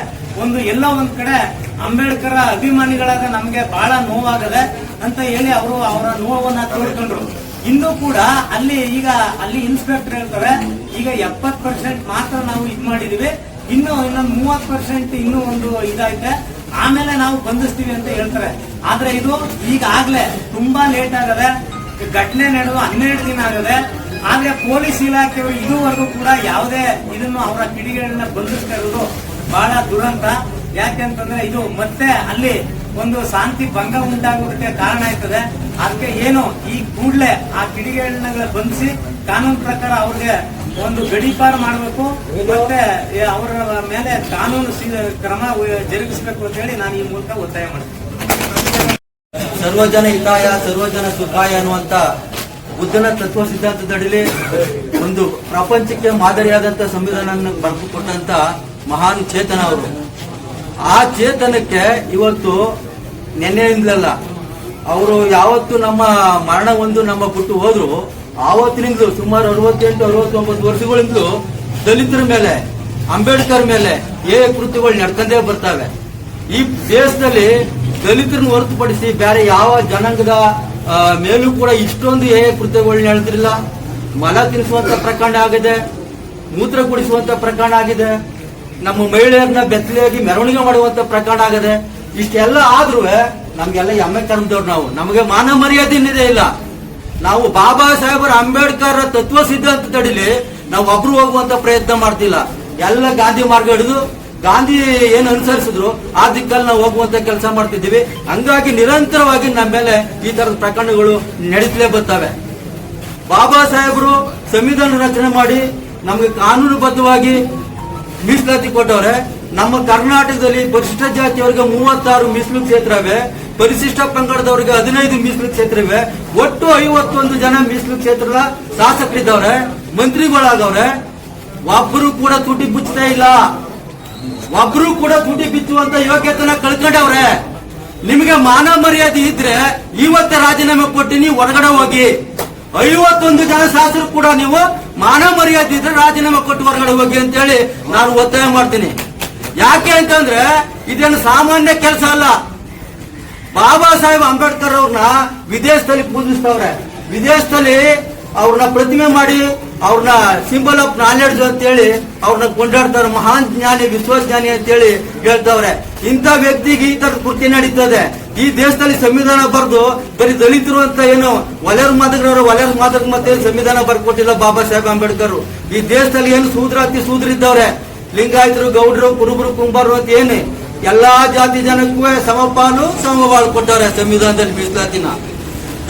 S5: ಒಂದು ಎಲ್ಲ ಒಂದ್ ಕಡೆ ಅಂಬೇಡ್ಕರ್ ಅಭಿಮಾನಿಗಳಾದ ನಮ್ಗೆ ಬಹಳ ನೋವಾಗದೆ ಅಂತ ಹೇಳಿ ಅವರು ಅವರ ನೋವನ್ನ ತೋಡ್ಕೊಂಡ್ರು ಇನ್ನೂ ಕೂಡ ಅಲ್ಲಿ ಈಗ ಅಲ್ಲಿ ಇನ್ಸ್ಪೆಕ್ಟರ್ ಹೇಳ್ತಾರೆ, ಈಗ ಎಪ್ಪತ್ ಪರ್ಸೆಂಟ್ ಮಾತ್ರ ನಾವು ಇದ್ ಮಾಡಿದೀವಿ, ಇನ್ನು ಇನ್ನೊಂದು ಮೂವತ್ ಪರ್ಸೆಂಟ್ ಇನ್ನೂ ಒಂದು ಇದಾಯ್ತೆ, ಆಮೇಲೆ ನಾವು ಬಂಧಿಸ್ತೀವಿ ಅಂತ ಹೇಳ್ತಾರೆ. ಆದ್ರೆ ಇದು ಈಗಾಗ್ಲೇ ತುಂಬಾ ಲೇಟ್ ಆಗದೆ, ಘಟನೆ ನಡೆದು ಹನ್ನೆರಡು ದಿನ ಆಗದೆ, ಆದ್ರೆ ಪೊಲೀಸ್ ಇಲಾಖೆಯವರು ಇದುವರೆಗೂ ಕೂಡ ಯಾವುದೇ ಇದನ್ನು ಅವರ ಕಿಡಿಗಳನ್ನ ಬಂಧಿಸ್ತಾ ಇರೋದು ಬಹಳ ದುರಂತ. ಯಾಕೆಂತಂದ್ರೆ ಇದು ಮತ್ತೆ ಅಲ್ಲಿ ಒಂದು ಶಾಂತಿ ಭಂಗ ಉಂಟಾಗೋದಕ್ಕೆ ಕಾರಣ ಆಯ್ತದೆ. ಅದಕ್ಕೆ ಏನು ಈ ಕೂಡಲೇ ಆ ಕಿಡಿಗಳನ್ನ ಬಂಧಿಸಿ ಕಾನೂನು ಪ್ರಕಾರ ಅವ್ರಿಗೆ ಒಂದು ಗಡೀಪಾರು ಮಾಡಬೇಕು. ಮತ್ತೆ ಅವರ ಮೇಲೆ ಕಾನೂನು ಕ್ರಮ ಜರುಗಿಸಬೇಕು ಅಂತ ಹೇಳಿ ನಾನು ಈ ಮೂಲಕ ಒತ್ತಾಯ ಮಾಡ್ತೀನಿ.
S6: ಸರ್ವಜನ ಹಿತಾಯ, ಸರ್ವಜನ ಸುಖಾಯ ಅನ್ನುವಂತ ಬುದ್ಧನ ತತ್ವ ಸಿದ್ಧಾಂತದಡಿಲಿ ಒಂದು ಪ್ರಪಂಚಕ್ಕೆ ಮಾದರಿಯಾದಂತ ಸಂವಿಧಾನ ಬರ್ದು ಕೊಟ್ಟಂತ ಮಹಾನ್ ಚೇತನ ಅವರು. ಆ ಚೇತನಕ್ಕೆ ಇವತ್ತು ನೆನ್ನೆಯಿಂದಲಲ್ಲ, ಅವರು ಯಾವತ್ತು ನಮ್ಮ ಮರಣ ಒಂದು ನಮ್ಮ ಬಿಟ್ಟು ಹೋದ್ರು, ಆವತ್ತಿನಿಂದಲೂ ಸುಮಾರು ಅರವತ್ತೆಂಟು, ಅರವತ್ತೊಂಬತ್ತು ವರ್ಷಗಳಿಂದಲೂ ದಲಿತರ ಮೇಲೆ, ಅಂಬೇಡ್ಕರ್ ಮೇಲೆ ಏ ಕೃತ್ಯಗಳು ನಡ್ಕೊಂಡೇ ಬರ್ತವೆ. ಈ ದೇಶದಲ್ಲಿ ದಲಿತರನ್ನು ಹೊರತುಪಡಿಸಿ ಬೇರೆ ಯಾವ ಜನಾಂಗದ ಮೇಲೂ ಕೂಡ ಇಷ್ಟೊಂದು ಏ ಕೃತ್ಯಗಳು ನಡೆದಿರಲಿಲ್ಲ. ಮಲ ತಿನ್ನಿಸುವಂತ ಪ್ರಕರಣ ಆಗಿದೆ, ಮೂತ್ರ ಕುಡಿಸುವಂತ ಪ್ರಕರಣ ಆಗಿದೆ. ನಮ್ಮ ಮಹಿಳೆಯರನ್ನ ಬೆತ್ತಲೆಯಾಗಿ ಮೆರವಣಿಗೆ ಮಾಡುವಂತ ಪ್ರಕರಣ ಆಗದೆ ಇಷ್ಟೆಲ್ಲ ಆದ್ರೂ ನಮ್ಗೆಲ್ಲ ಎಮ್ಮೆ ಕರ್ಮದವ್ರು ನಾವು. ನಮಗೆ ಮಾನ ಮರ್ಯಾದೆ ಇಲ್ಲ. ನಾವು ಬಾಬಾ ಸಾಹೇಬರ ಅಂಬೇಡ್ಕರ್ ತತ್ವ ಸಿದ್ಧಾಂತ ತಡಿಲಿ ನಾವು ಒಬ್ರು ಹೋಗುವಂತ ಪ್ರಯತ್ನ ಮಾಡ್ತಿಲ್ಲ. ಎಲ್ಲ ಗಾಂಧಿ ಮಾರ್ಗ ಹಿಡಿದು ಗಾಂಧಿ ಏನು ಅನುಸರಿಸಿದ್ರು ಆ ದಿಕ್ಕಲ್ಲಿ ನಾವು ಹೋಗುವಂತ ಕೆಲಸ ಮಾಡ್ತಿದ್ದೀವಿ. ಹಂಗಾಗಿ ನಿರಂತರವಾಗಿ ನಮ್ಮ ಮೇಲೆ ಈ ತರದ ಪ್ರಕರಣಗಳು ನಡೀತಲೇ ಬರ್ತವೆ. ಬಾಬಾ ಸಾಹೇಬರು ಸಂವಿಧಾನ ರಚನೆ ಮಾಡಿ ನಮಗೆ ಕಾನೂನುಬದ್ಧವಾಗಿ ಮೀಸಲಾತಿ ಕೊಟ್ಟವ್ರೆ, ನಮ್ಮ ಕರ್ನಾಟಕದಲ್ಲಿ ಪರಿಶಿಷ್ಟ ಜಾತಿಯವರಿಗೆ ಮೂವತ್ತಾರು ಮೀಸಲು ಕ್ಷೇತ್ರವೇ, ಪರಿಶಿಷ್ಟ ಪಂಗಡದವರಿಗೆ ಹದಿನೈದು ಮೀಸಲು ಕ್ಷೇತ್ರವೇ, ಒಟ್ಟು ಐವತ್ತೊಂದು ಜನ ಮೀಸಲು ಕ್ಷೇತ್ರದ ಶಾಸಕರಿದ್ದವ್ರೆ, ಮಂತ್ರಿಗಳಾದವ್ರೆ ಒಬ್ಬರು ಕೂಡ ತುಟಿ ಬಿಚ್ಚತಾ ಇಲ್ಲ. ಒಬ್ರು ಕೂಡ ತುಟಿ ಬಿಚ್ಚುವಂತ ಯೋಗ್ಯತನ ಕಳ್ಕೊಂಡವ್ರೆ. ನಿಮಗೆ ಮಾನ ಮರ್ಯಾದೆ ಇದ್ರೆ ಇವತ್ತೇ ರಾಜೀನಾಮೆ ಕೊಟ್ಟಿನಿ ಹೊರಗಡೆ ಹೋಗಿ. ಐವತ್ತೊಂದು ಜನ ಶಾಸಕರು ಕೂಡ ನೀವು ಮಾನ ಮರ್ಯಾದೆ ಇದ್ರೆ ರಾಜೀನಾಮೆ ಕೊಟ್ಟು ಹೊರಗಡೆ ಹೋಗಿ ಅಂತೇಳಿ ನಾನು ಒತ್ತಾಯ ಮಾಡ್ತೀನಿ. ಯಾಕೆ ಅಂತಂದ್ರೆ ಇದೇನು ಸಾಮಾನ್ಯ ಕೆಲಸ ಅಲ್ಲ. ಬಾಬಾ ಸಾಹೇಬ್ ಅಂಬೇಡ್ಕರ್ ಅವ್ರನ್ನ ವಿದೇಶದಲ್ಲಿ ಪೂಜಿಸ್ತವ್ರೆ ವಿದೇಶದಲ್ಲಿ ಅವ್ರನ್ನ ಪ್ರತಿಮೆ ಮಾಡಿ ಅವ್ರನ್ನ ಸಿಂಬಲ್ ಆಫ್ ನಾಲೆಡ್ಜ್ ಅಂತೇಳಿ ಅವ್ರನ್ನ ಕೊಂಡಾಡ್ತಾರೆ. ಮಹಾನ್ ಜ್ಞಾನಿ, ವಿಶ್ವಜ್ಞಾನಿ ಅಂತೇಳಿ ಹೇಳ್ತವ್ರೆ ಇಂಥ ವ್ಯಕ್ತಿಗೆ ಈ ತರ ಕೃತಿ ನಡೀತದೆ. ಈ ದೇಶದಲ್ಲಿ ಸಂವಿಧಾನ ಬರೆದು ಬರೀ ದಲಿತರು ಅಂತ ಏನು ಒಲೆರ್ ಮಾದಕರವರು ಒಲೆರ್ ಮಾದಕ ಮತ್ತೆ ಸಂವಿಧಾನ ಬರ್ಕೊಟ್ಟಿಲ್ಲ ಬಾಬಾ ಸಾಹೇಬ್ ಅಂಬೇಡ್ಕರ್. ಈ ದೇಶದಲ್ಲಿ ಏನು ಸೂದ್ರಾತಿ ಇದ್ದವ್ರೆ ಲಿಂಗಾಯತರು, ಗೌಡರು, ಕುರುಬರು ಕುಂಬಾರರು ಅಂತ ಏನು, ಎಲ್ಲಾ ಜಾತಿ ಜನಕ್ಕೂ ಸಮಪಾಲು ಸಮಬಾಳು ಕೊಟ್ಟವ್ರೆ ಸಂವಿಧಾನದಲ್ಲಿ ಮೀಸಲಾತಿನ.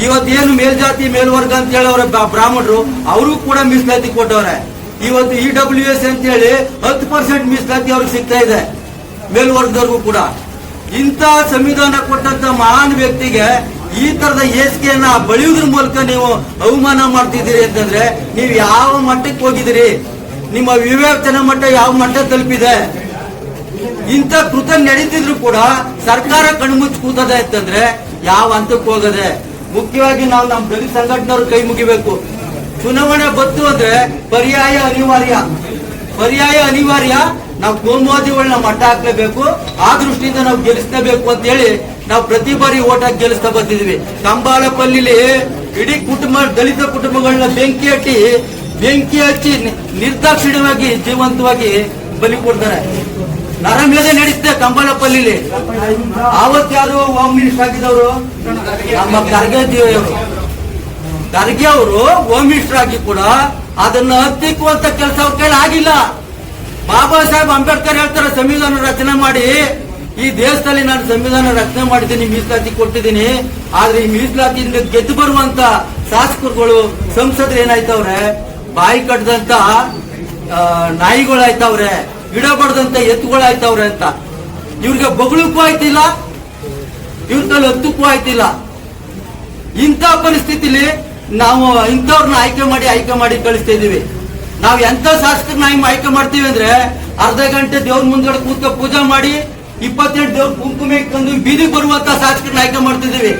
S6: ಇವತ್ತು ಏನು ಮೇಲ್ಜಾತಿ, ಮೇಲ್ವರ್ಗ ಅಂತ ಹೇಳವ್ರೆ ಬ್ರಾಹ್ಮಣರು, ಅವರು ಕೂಡ ಮೀಸಲಾತಿ ಕೊಟ್ಟವ್ರೆ. ಇವತ್ತು ಇ ಡಬ್ಲ್ಯೂ ಎಸ್ ಅಂತ ಹೇಳಿ ಹತ್ತು ಪರ್ಸೆಂಟ್ ಮೀಸಲಾತಿ ಅವ್ರಿಗೆ ಸಿಗ್ತಾ ಇದೆ, ಮೇಲ್ವರ್ಗದವ್ರಿಗೂ ಕೂಡ. ಇಂಥ ಸಂವಿಧಾನ ಕೊಟ್ಟಂತ ಮಹಾನ್ ವ್ಯಕ್ತಿಗೆ ಈ ತರದ ಏಸಿಗೆಯನ್ನ ಬಳಿಯೋದ್ರ ಮೂಲಕ ನೀವು ಅವಮಾನ ಮಾಡ್ತಿದ್ದೀರಿ ಅಂತಂದ್ರೆ ನೀವು ಯಾವ ಮಟ್ಟಕ್ಕೆ ಹೋಗಿದ್ದೀರಿ? ನಿಮ್ಮ ವಿವೇಚನೆ ಮಟ್ಟ ಯಾವ ಮಟ್ಟ ತಲುಪಿದೆ? ಇಂಥ ಕೃತ ನಡೀತಿದ್ರು ಕೂಡ ಸರ್ಕಾರ ಕಣ್ಮುಚ್ಚಿ ಕೂತದೆ ಅಂತಂದ್ರೆ ಯಾವ ಹಂತಕ್ಕೆ ಹೋಗದೆ? ಮುಖ್ಯವಾಗಿ ನಾವು ನಮ್ಮ ದಲಿತ ಸಂಘಟನೆಯವ್ರ ಕೈ ಮುಗಿಬೇಕು. ಚುನಾವಣೆ ಬತ್ತು ಅಂದ್ರೆ ಪರ್ಯಾಯ ಅನಿವಾರ್ಯ. ಪರ್ಯಾಯ ಅನಿವಾರ್ಯ ನಾವು ಕೋಮುವಾದಿಗಳನ್ನ ಮಟ್ಟ ಹಾಕ್ಲೇಬೇಕು, ಆ ದೃಷ್ಟಿಯಿಂದ ನಾವು ಗೆಲ್ಲಿಸಲೇಬೇಕು ಅಂತ ಹೇಳಿ ನಾವು ಪ್ರತಿ ಬಾರಿ ಓಟ್ ಹಾಕಿ ಗೆಲ್ಲಿಸ್ತಾ ಬಂದಿದ್ವಿ ಕಂಬಾಲಪಲ್ಲಿಲಿ ಇಡೀ ಕುಟುಂಬ, ದಲಿತ ಕುಟುಂಬಗಳನ್ನ ಬೆಂಕಿ ಹಟ್ಟಿ ಬೆಂಕಿ ಹಚ್ಚಿ ನಿರ್ದಾಕ್ಷಿಣ್ಯವಾಗಿ, ಜೀವಂತವಾಗಿ ಬಲಿ ಕೊಡ್ತಾರೆ. ನರಮೇಲೆ ನಡೀತದೆ ಕಂಬಾಲಪಲ್ಲಿಲಿ ಆವತ್ ಯಾರು ಹೋಮ್ ಮಿನಿಸ್ಟರ್ ಆಗಿದ್ದವರು, ನಮ್ಮ ಖರ್ಗೆ ಅವರು ಖರ್ಗೆ ಅವರು ಹೋಮ್ ಮಿನಿಸ್ಟರ್ ಆಗಿ ಕೂಡ ಅದನ್ನ ಹತ್ತಿಕ್ಕುವಂತ ಕೆಲಸ ಅವ್ರ ಕೈಲಿ ಆಗಿಲ್ಲ. ಬಾಬಾ ಸಾಹೇಬ್ ಅಂಬೇಡ್ಕರ್ ಹೇಳ್ತಾರೆ, ಸಂವಿಧಾನ ರಚನೆ ಮಾಡಿ. ಈ ದೇಶದಲ್ಲಿ ನಾನು ಸಂವಿಧಾನ ರಚನೆ ಮಾಡಿದ್ದೀನಿ, ಮೀಸಲಾತಿ ಕೊಟ್ಟಿದ್ದೀನಿ. ಆದ್ರೆ ಈ ಮೀಸಲಾತಿಯಿಂದ ಗೆದ್ದು ಬರುವಂತ ಶಾಸಕರುಗಳು ಸಂಸದರು ಏನಾಯ್ತವ್ರೆ? ಬಾಯಿ ಕಟ್ಟದಂತ ನಾಯಿಗಳಾಯ್ತವ್ರೆ, ಗಿಡ ಬಡ್ದಂತ ಎತ್ತುಗಳಾಯ್ತವ್ರೆ ಅಂತ. ಇವ್ರಿಗೆ ಬೊಗಳಕ್ಕೂ ಆಯ್ತಿಲ್ಲ, ಇವ್ರ ಕೈಲಿ ಹತ್ತಕ್ಕೂ ಆಯ್ತಿಲ್ಲ. ಇಂಥ ಪರಿಸ್ಥಿತಿಲಿ ನಾವು ಇಂಥವ್ರನ್ನ ಆಯ್ಕೆ ಮಾಡಿ ಆಯ್ಕೆ ಮಾಡಿ ಕಳಿಸ್ತಾ ಇದೀವಿ ನಾವು ಎಂತ ಶಾಸಕರನ್ನ ಆಯ್ಕೆ ಮಾಡ್ತೀವಿ ಅಂದ್ರೆ ಅರ್ಧ ಗಂಟೆ ದೇವ್ರ ಮುಂದ್ಗಡೆ ಕೂತ್ಕೊ ಪೂಜೆ ಮಾಡಿ ಇಪ್ಪತ್ತೆಂಟು ದೇವ್ರ ಕುಂಕುಮ ಇಟ್ಕೊಂಡು ಬೀದಿ ಬರುವಂತ ಶಾಸಕರನ್ನ ಆಯ್ಕೆ ಮಾಡ್ತಿದೀವಿ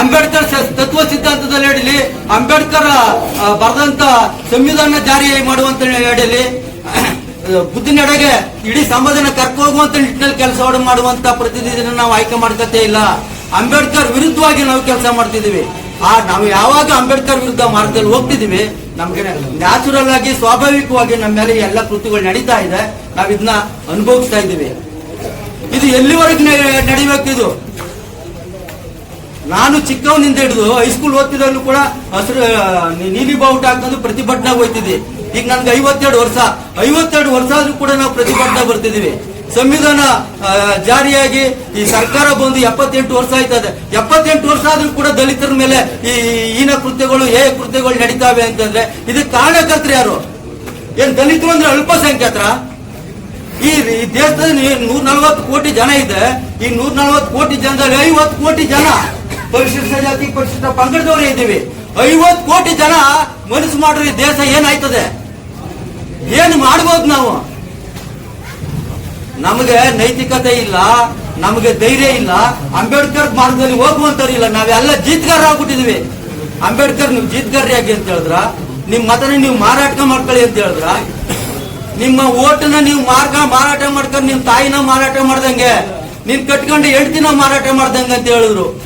S6: ಅಂಬೇಡ್ಕರ್ ತತ್ವ ಸಿದ್ಧಾಂತದಲ್ಲಿ ಹೇಳಿ ಅಂಬೇಡ್ಕರ್ ಬರೆದಂತ ಸಂವಿಧಾನ ಜಾರಿ ಮಾಡುವಂತ ಹೇಳಿ ಬುದ್ಧಿನೆಡೆಗೆ ಇಡೀ ಸಮಾಜನ ಕರ್ಕೊ ಹೋಗುವಂತ ನಿಟ್ಟಿನಲ್ಲಿ ಕೆಲಸ ಮಾಡುವಂತ ಪ್ರತಿನಿಧಿನ ನಾವು ಆಯ್ಕೆ ಮಾಡ್ಕತ್ತೇ ಇಲ್ಲ. ಅಂಬೇಡ್ಕರ್ ವಿರುದ್ಧವಾಗಿ ನಾವು ಕೆಲಸ ಮಾಡ್ತಿದೀವಿ ಆ, ನಾವು ಯಾವಾಗ ಅಂಬೇಡ್ಕರ್ ವಿರುದ್ಧ ಮಾರ್ಗದಲ್ಲಿ ಹೋಗ್ತಿದೀವಿ ನಮ್ಗೆ ನ್ಯಾಚುರಲ್ ಆಗಿ, ಸ್ವಾಭಾವಿಕವಾಗಿ ನಮ್ಮ ಮೇಲೆ ಎಲ್ಲ ಕೃತಿಗಳು ನಡೀತಾ ಇದೆ. ನಾವ್ ಇದನ್ನ ಅನುಭವಿಸ್ತಾ ಇದ್ದೀವಿ. ಇದು ಎಲ್ಲಿವರೆಗೆ ನಡಿಬೇಕಿದು ನಾನು ಚಿಕ್ಕವನಿಂದ ಹಿಡಿದು ಹೈಸ್ಕೂಲ್ ಓದ್ತಿದ್ರು ಕೂಡ ಹಸಿರು ನೀಲಿ ಬಾವುಟ ಹಾಕೊಂಡು ಪ್ರತಿಭಟನೆ ಹೋಯ್ತಿದ್ವಿ. ಈಗ ನನ್ಗೆ ಐವತ್ತೆರಡು ವರ್ಷ. ಐವತ್ತೆರಡು ವರ್ಷ ಆದ್ರೂ ಕೂಡ ನಾವು ಪ್ರತಿಭಟನೆ ಬರ್ತಿದೀವಿ ಸಂವಿಧಾನ ಜಾರಿಯಾಗಿ ಈ ಸರ್ಕಾರ ಬಂದು ಎಪ್ಪತ್ತೆಂಟು ವರ್ಷ ಆಯ್ತದೆ. ಎಪ್ಪತ್ತೆಂಟು ವರ್ಷ ಆದ್ರೂ ಕೂಡ ದಲಿತರ ಮೇಲೆ ಈ ಹೀನ ಕೃತ್ಯಗಳು ಏ ಕೃತ್ಯಗಳು ನಡೀತಾವೆ ಅಂತಂದ್ರೆ ಇದಕ್ಕೆ ಕಾರಣಕರ್ತರು ಯಾರು? ಏನ್ ದಲಿತರು ಅಂದ್ರೆ ಅಲ್ಪಸಂಖ್ಯಾತರ? ಈ ದೇಶದಲ್ಲಿ ನೂರ ನಲವತ್ತು ಕೋಟಿ ಜನ ಇದೆ ಈ ನೂರ ನಲವತ್ತು ಕೋಟಿ ಜನದಲ್ಲಿ ಐವತ್ತು ಕೋಟಿ ಜನ ಪರಿಶಿಷ್ಟ ಜಾತಿ, ಪರಿಶಿಷ್ಟ ಪಂಗಡದವರೇ ಇದ್ದೀವಿ. ಐವತ್ತು ಕೋಟಿ ಜನ ಮನಸ್ಸು ಮಾಡ್ರಿ ದೇಶ ಏನಾಯ್ತದೆ? ಏನು ಮಾಡ್ಬೋದು ನಾವು? ನಮಗೆ ನೈತಿಕತೆ ಇಲ್ಲ, ನಮಗೆ ಧೈರ್ಯ ಇಲ್ಲ. ಅಂಬೇಡ್ಕರ್ ಮಾರ್ಗದಲ್ಲಿ ಹೋಗುವಂತವ್ರು ಇಲ್ಲ. ನಾವೆಲ್ಲ ಜೀತ್ಗಾರ ಆಗ್ಬಿಟ್ಟಿದೀವಿ. ಅಂಬೇಡ್ಕರ್ ನೀವು ಜೀತ್ಗಾರ್ರಿ ಆಗಿ ಅಂತ ಹೇಳಿದ್ರ, ನಿಮ್ಮ ಮತನ ನೀವು ಮಾರಾಟ ಮಾಡ್ಕೊಳ್ಳಿ ಅಂತ ಹೇಳಿದ್ರ, ನಿಮ್ಮ ಓಟನ್ನ ನೀವು ಮಾರ್ಗ ಮಾರಾಟ ಮಾಡ್ಕೊಂಡು ನಿಮ್ ತಾಯಿನ ಮಾರಾಟ ಮಾಡ್ದಂಗೆ ನೀನ್ ಕಟ್ಕೊಂಡು ಹೆಂಡ್ತಿನ ಮಾರಾಟ ಮಾಡ್ದಂಗೆ ಅಂತ ಹೇಳಿದ್ರು.